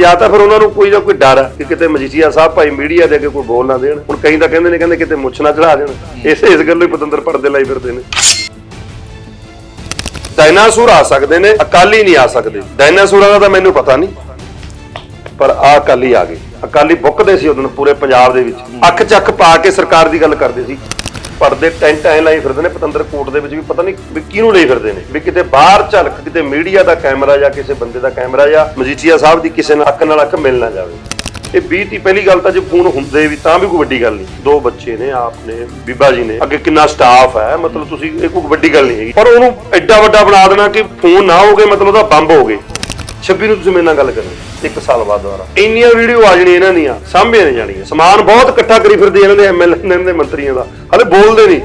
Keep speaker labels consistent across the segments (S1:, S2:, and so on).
S1: ਮਤਲਬ ਜਾਂ ਤਾਂ ਫਿਰ ਉਹਨਾਂ ਨੂੰ ਕੋਈ ਨਾ ਕੋਈ ਡਰ ਹੈ ਕਿ ਕਿਤੇ ਮਜੀਠੀਆ ਸਾਹਿਬ ਭਾਈ ਮੀਡੀਆ ਦੇ ਅੱਗੇ ਕੋਈ ਬੋਲ ਨਾ ਦੇਣ। ਹੁਣ ਕਈ ਤਾਂ ਕਹਿੰਦੇ ਨੇ, ਕਹਿੰਦੇ ਕਿਤੇ ਮੁੱਛ ਨਾ ਚੜਾ ਦੇਣ। ਇਸ ਇਸ ਗੱਲੋਂ ਹੀ ਪਤੰਦਰ ਪਰਦੇ ਲਾਈ ਫਿਰਦੇ ਨੇ। ਡਾਇਨਾਸੌਰ ਆ ਸਕਦੇ ਨੇ, ਅਕਾਲੀ ਨਹੀਂ ਆ ਸਕਦੇ। ਡਾਇਨਾਸੌਰਾਂ ਦਾ ਤਾਂ ਮੈਨੂੰ ਪਤਾ ਨਹੀਂ, ਪਰ ਆ ਅਕਾਲੀ ਆ ਗਏ। ਅਕਾਲੀ ਬੁੱਕਦੇ ਸੀ ਉਦੋਂ ਪੂਰੇ ਪੰਜਾਬ ਦੇ ਵਿੱਚ। ਅੱਖ ਚੱਕ ਪਾ ਕੇ ਸਰਕਾਰ ਦੀ ਗੱਲ ਕਰਦੇ ਸੀ। ਪਰਦੇ ਟੈਂਟ ਐ ਲਾਈ ਫਿਰਦੇ ਨੇ, ਪਤੰਦਰ ਕੋਟ ਦੇ ਵਿੱਚ ਵੀ, ਪਤਾ ਨਹੀਂ ਵੀ ਕਿਹਨੂੰ ਲਈ ਫਿਰਦੇ ਨੇ, ਵੀ ਕਿਤੇ ਬਾਹਰ ਝਲਕ, ਕਿਤੇ ਮੀਡੀਆ ਦਾ ਕੈਮਰਾ ਜਾਂ ਕਿਸੇ ਬੰਦੇ ਦਾ ਕੈਮਰਾ ਜਾਂ ਮਜੀਠੀਆ ਸਾਹਿਬ ਦੀ ਕਿਸੇ ਨਾਲ ਅੱਖ ਨਾਲ ਅੱਖ ਮਿਲ ਨਾ ਜਾਵੇ। ਇਹ 20 ਦੀ ਪਹਿਲੀ ਗੱਲ ਤਾਂ ਜੇ ਫੋਨ ਹੁੰਦੇ ਵੀ ਤਾਂ ਵੀ ਕੋਈ ਵੱਡੀ ਗੱਲ ਨਹੀਂ। ਦੋ ਬੱਚੇ ਨੇ, ਆਪ ਨੇ, ਬੀਬਾ ਜੀ ਨੇ, ਅੱਗੇ ਕਿੰਨਾ ਸਟਾਫ ਹੈ, ਮਤਲਬ ਤੁਸੀਂ ਇਹ ਕੋਈ ਵੱਡੀ ਗੱਲ ਨਹੀਂ ਹੈਗੀ। ਪਰ ਉਹਨੂੰ ਐਡਾ ਵੱਡਾ ਬਣਾ ਦੇਣਾ ਕਿ ਫੋਨ ਨਾ ਹੋਗੇ ਮਤਲਬ ਉਹਦਾ ਬੰਬ ਹੋ ਗਏ। 26 ਨੂੰ ਤੁਸੀਂ ਮੇਰੇ ਨਾਲ ਗੱਲ ਕਰਨੀ ਇੱਕ ਸਾਲ ਬਾਅਦ ਦੁਬਾਰਾ। ਇੰਨੀਆਂ ਵੀਡੀਓ ਆ ਜਾਣੀਆਂ ਇਹਨਾਂ ਦੀਆਂ ਸਾਂਭੀਆਂ ਨਹੀਂ ਜਾਣੀਆਂ। ਸਮਾਨ ਬਹੁਤ ਇਕੱਠਾ ਕਰੀ ਫਿਰਦੇ ਇਹਨਾਂ ਦੇ ਐਮਐਲਏ ਦੇ ਮੰਤਰੀਆਂ ਦਾ। ਹਲੇ ਬੋਲਦੇ ਨਹੀਂ।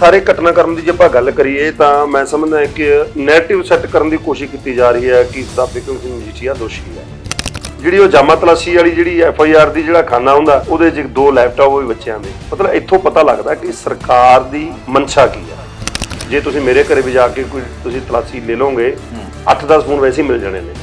S1: ਸਾਰੇ ਘਟਨਾਕ੍ਰਮ ਦੀ ਜੇ ਆਪਾਂ ਗੱਲ ਕਰੀਏ ਤਾਂ ਮੈਂ ਸਮਝਦਾ ਕਿ ਨੈਰੇਟਿਵ ਸੈੱਟ ਕਰਨ ਦੀ ਕੋਸ਼ਿਸ਼ ਕੀਤੀ ਜਾ ਰਹੀ ਹੈ ਕਿ ਸਰਦਾਰ ਬਿਕਰਮ ਸਿੰਘ ਮਜੀਠੀਆ ਦੋਸ਼ੀ ਹੈ। ਜਿਹੜੀ ਉਹ ਜਾਮਾ ਤਲਾਸ਼ੀ ਵਾਲੀ ਜਿਹੜੀ ਐਫ ਆਈ ਆਰ ਦੀ ਜਿਹੜਾ ਖਾਨਾ ਹੁੰਦਾ ਉਹਦੇ 'ਚ ਦੋ ਲੈਪਟਾਪ ਉਹ ਵੀ ਬੱਚਿਆਂ ਦੇ। ਮਤਲਬ ਇੱਥੋਂ ਪਤਾ ਲੱਗਦਾ ਕਿ ਸਰਕਾਰ ਦੀ ਮਨਸ਼ਾ ਕੀ ਹੈ। ਜੇ ਤੁਸੀਂ ਮੇਰੇ ਘਰੇ ਵੀ ਜਾ ਕੇ ਕੋਈ ਤੁਸੀਂ ਤਲਾਸ਼ੀ ਲੈ ਲਓਗੇ 8-10 ਫੋਨ ਵੈਸੇ ਹੀ ਮਿਲ ਜਾਣੇ ਨੇ।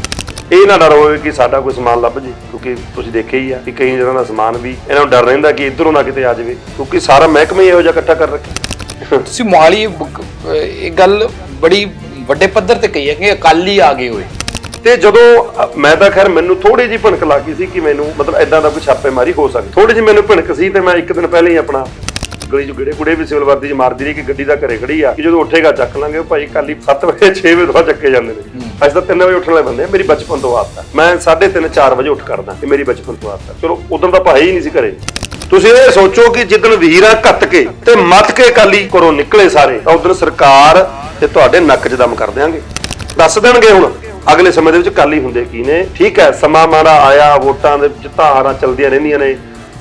S1: ਇਹ ਨਾ ਡਰ ਹੋਵੇ ਕਿ ਸਾਡਾ ਕੋਈ ਸਮਾਨ ਲੱਭ ਜੇ ਕਿਉਂਕਿ ਤੁਸੀਂ ਦੇਖਿਆ ਹੀ ਆ ਕਿ ਕਈ ਜਗ੍ਹਾ ਦਾ ਸਮਾਨ ਵੀ ਇਹਨਾਂ ਨੂੰ ਡਰ ਰਹਿੰਦਾ ਕਿ ਇਧਰੋਂ ਨਾ ਕਿਤੇ ਆ ਜਾਵੇ ਕਿਉਂਕਿ ਸਾਰਾ ਮਹਿਕਮਾ ਹੀ ਇਹੋ ਜਿਹਾ ਇਕੱਠਾ ਕਰ ਰੱਖਿਆ।
S2: ਤੁਸੀਂ ਮੋਹਾਲੀ ਇਹ ਗੱਲ ਬੜੀ ਵੱਡੇ ਪੱਧਰ ਤੇ ਕਹੀ ਹੈ ਕਿ ਅਕਾਲੀ ਆ ਗਏ ਹੋਏ।
S1: ਤੇ ਜਦੋਂ ਮੈਂ ਤਾਂ ਖੈਰ ਮੈਨੂੰ ਥੋੜੀ ਜਿਹੀ ਭਣਕ ਲੱਗੀ ਸੀ ਕਿ ਮੈਨੂੰ ਮਤਲਬ ਐਦਾਂ ਦਾ ਕੋਈ ਛਾਪੇਮਾਰੀ ਹੋ ਸਕਦੀ। ਥੋੜੀ ਜਿਹੀ ਮੈਨੂੰ ਭਣਕ ਸੀ ਤੇ ਮੈਂ ਇੱਕ ਦਿਨ ਪਹਿਲਾਂ ਹੀ ਆਪਣਾ ਗਲੀ ਚ ਗੜੇ ਗੁੜੇ ਵੀ ਸਿਵਲ ਵਰਦੀ ਚ ਮਾਰਦੀ ਰਹੀ ਕਿ ਗੱਡੀ ਦਾ ਘਰੇ ਖੜੀ ਆ ਕਿ ਜਦੋਂ ਉੱਠੇਗਾ ਚੱਕ ਲਾਂਗੇ ਉਹ ਭਾਈ ਕੱਲ ਹੀ 7 ਵਜੇ 6 ਵਜੇ ਤੋਂ ਚੱਕੇ ਜਾਂਦੇ ਨੇ। ਅੱਜ ਤਾਂ 3 ਵਜੇ ਉੱਠਣ ਵਾਲੇ ਬੰਦੇ ਆ, ਮੇਰੀ ਬਚਪਨ ਤੋਂ ਆਦਤ ਹੈ ਮੈਂ 3:30 4 ਵਜੇ ਉੱਠ ਕਰਦਾ ਤੇ ਮੇਰੀ ਬਚਪਨ ਤੋਂ ਆਦਤ ਹੈ ਚਲੋ, ਉਦੋਂ ਤਾਂ ਭਾਈ ਹੀ ਨਹੀਂ ਸੀ ਘਰੇ। ਤੁਸੀਂ ਇਹ ਸੋਚੋ ਕਿ ਜਿੱਦਣ ਵੀਰਾਂ ਕੱਤ ਕੇ ਤੇ ਮੱਤ ਕੇ ਕਾਲੀ ਘਰੋਂ ਨਿਕਲੇ ਸਾਰੇ, ਤਾਂ ਉਦੋਂ ਸਰਕਾਰ ਤੇ ਤੁਹਾਡੇ ਨੱਕ 'ਚ ਦਮ ਕਰ ਦਿਆਂਗੇ। ਦੱਸ ਦੇਣਗੇ ਹੁਣ, ਅਗਲੇ ਸਮੇਂ ਦੇ ਵਿੱਚ ਕਾਲੀ ਹੁੰਦੇ ਕੀ ਨੇ। ਠੀਕ ਹੈ, ਸਮਾਂ ਮਾੜਾ ਆਇਆ, ਵੋਟਾਂ ਦੇ ਵਿੱਚ ਧਾਰਾਂ ਚੱਲਦੀਆਂ ਰਹਿੰਦੀਆਂ ਨੇ।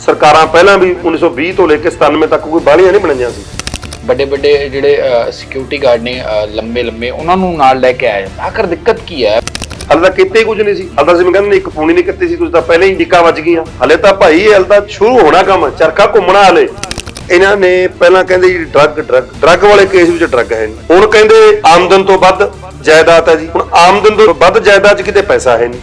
S1: ਸਰਕਾਰਾਂ ਪਹਿਲਾਂ ਵੀ 1920 ਤੋਂ ਲੈ ਕੇ 97 ਤੱਕ ਕੋਈ ਬਾਹਲੀਆਂ ਨਹੀਂ ਬਣਾਈਆਂ ਸੀ।
S2: ਵੱਡੇ ਵੱਡੇ ਜਿਹੜੇ ਸਿਕਿਉਰਿਟੀ ਗਾਰਡ ਨੇ ਲੰਬੇ ਲੰਬੇ ਉਹਨਾਂ ਨੂੰ ਨਾਲ ਲੈ ਕੇ ਆਇਆ ਆਖਰ ਦਿੱਕਤ ਕੀ ਹੈ?
S1: ਹਲੇ ਤਾਂ ਕਿਤੇ ਹੀ ਕੁਝ ਨਹੀਂ ਸੀ। ਹਲੇ ਤਾਂ ਅਸੀਂ ਕਹਿੰਦੇ ਨੇ ਇੱਕ ਪੂਣੀ ਨਹੀਂ ਕੀਤੀ ਸੀ। ਤੁਸੀਂ ਤਾਂ ਪਹਿਲਾਂ ਹੀ ਟਿੱਕਾ ਵੱਜ ਗਈਆਂ। ਹਲੇ ਤਾਂ ਭਾਈ, ਇਹ ਹਲੇ ਤਾਂ ਸ਼ੁਰੂ ਹੋਣਾ ਕੰਮ। ਚਰਖਾ ਘੁੰਮਣਾ ਹਲੇ। ਇਹਨਾਂ ਨੇ ਪਹਿਲਾਂ ਕਹਿੰਦੇ ਜੀ ਡਰੱਗ ਡਰੱਗ ਡਰੱਗ ਵਾਲੇ ਕੇਸ ਵਿੱਚ ਡਰੱਗ ਹੈ ਨਹੀਂ। ਹੁਣ ਕਹਿੰਦੇ ਆਮਦਨ ਤੋਂ ਵੱਧ ਜਾਇਦਾਦ ਹੈ ਜੀ। ਹੁਣ ਆਮਦਨ ਤੋਂ ਵੱਧ ਜਾਇਦਾਦ 'ਚ ਕਿਤੇ ਪੈਸਾ ਹੈ ਨਹੀਂ।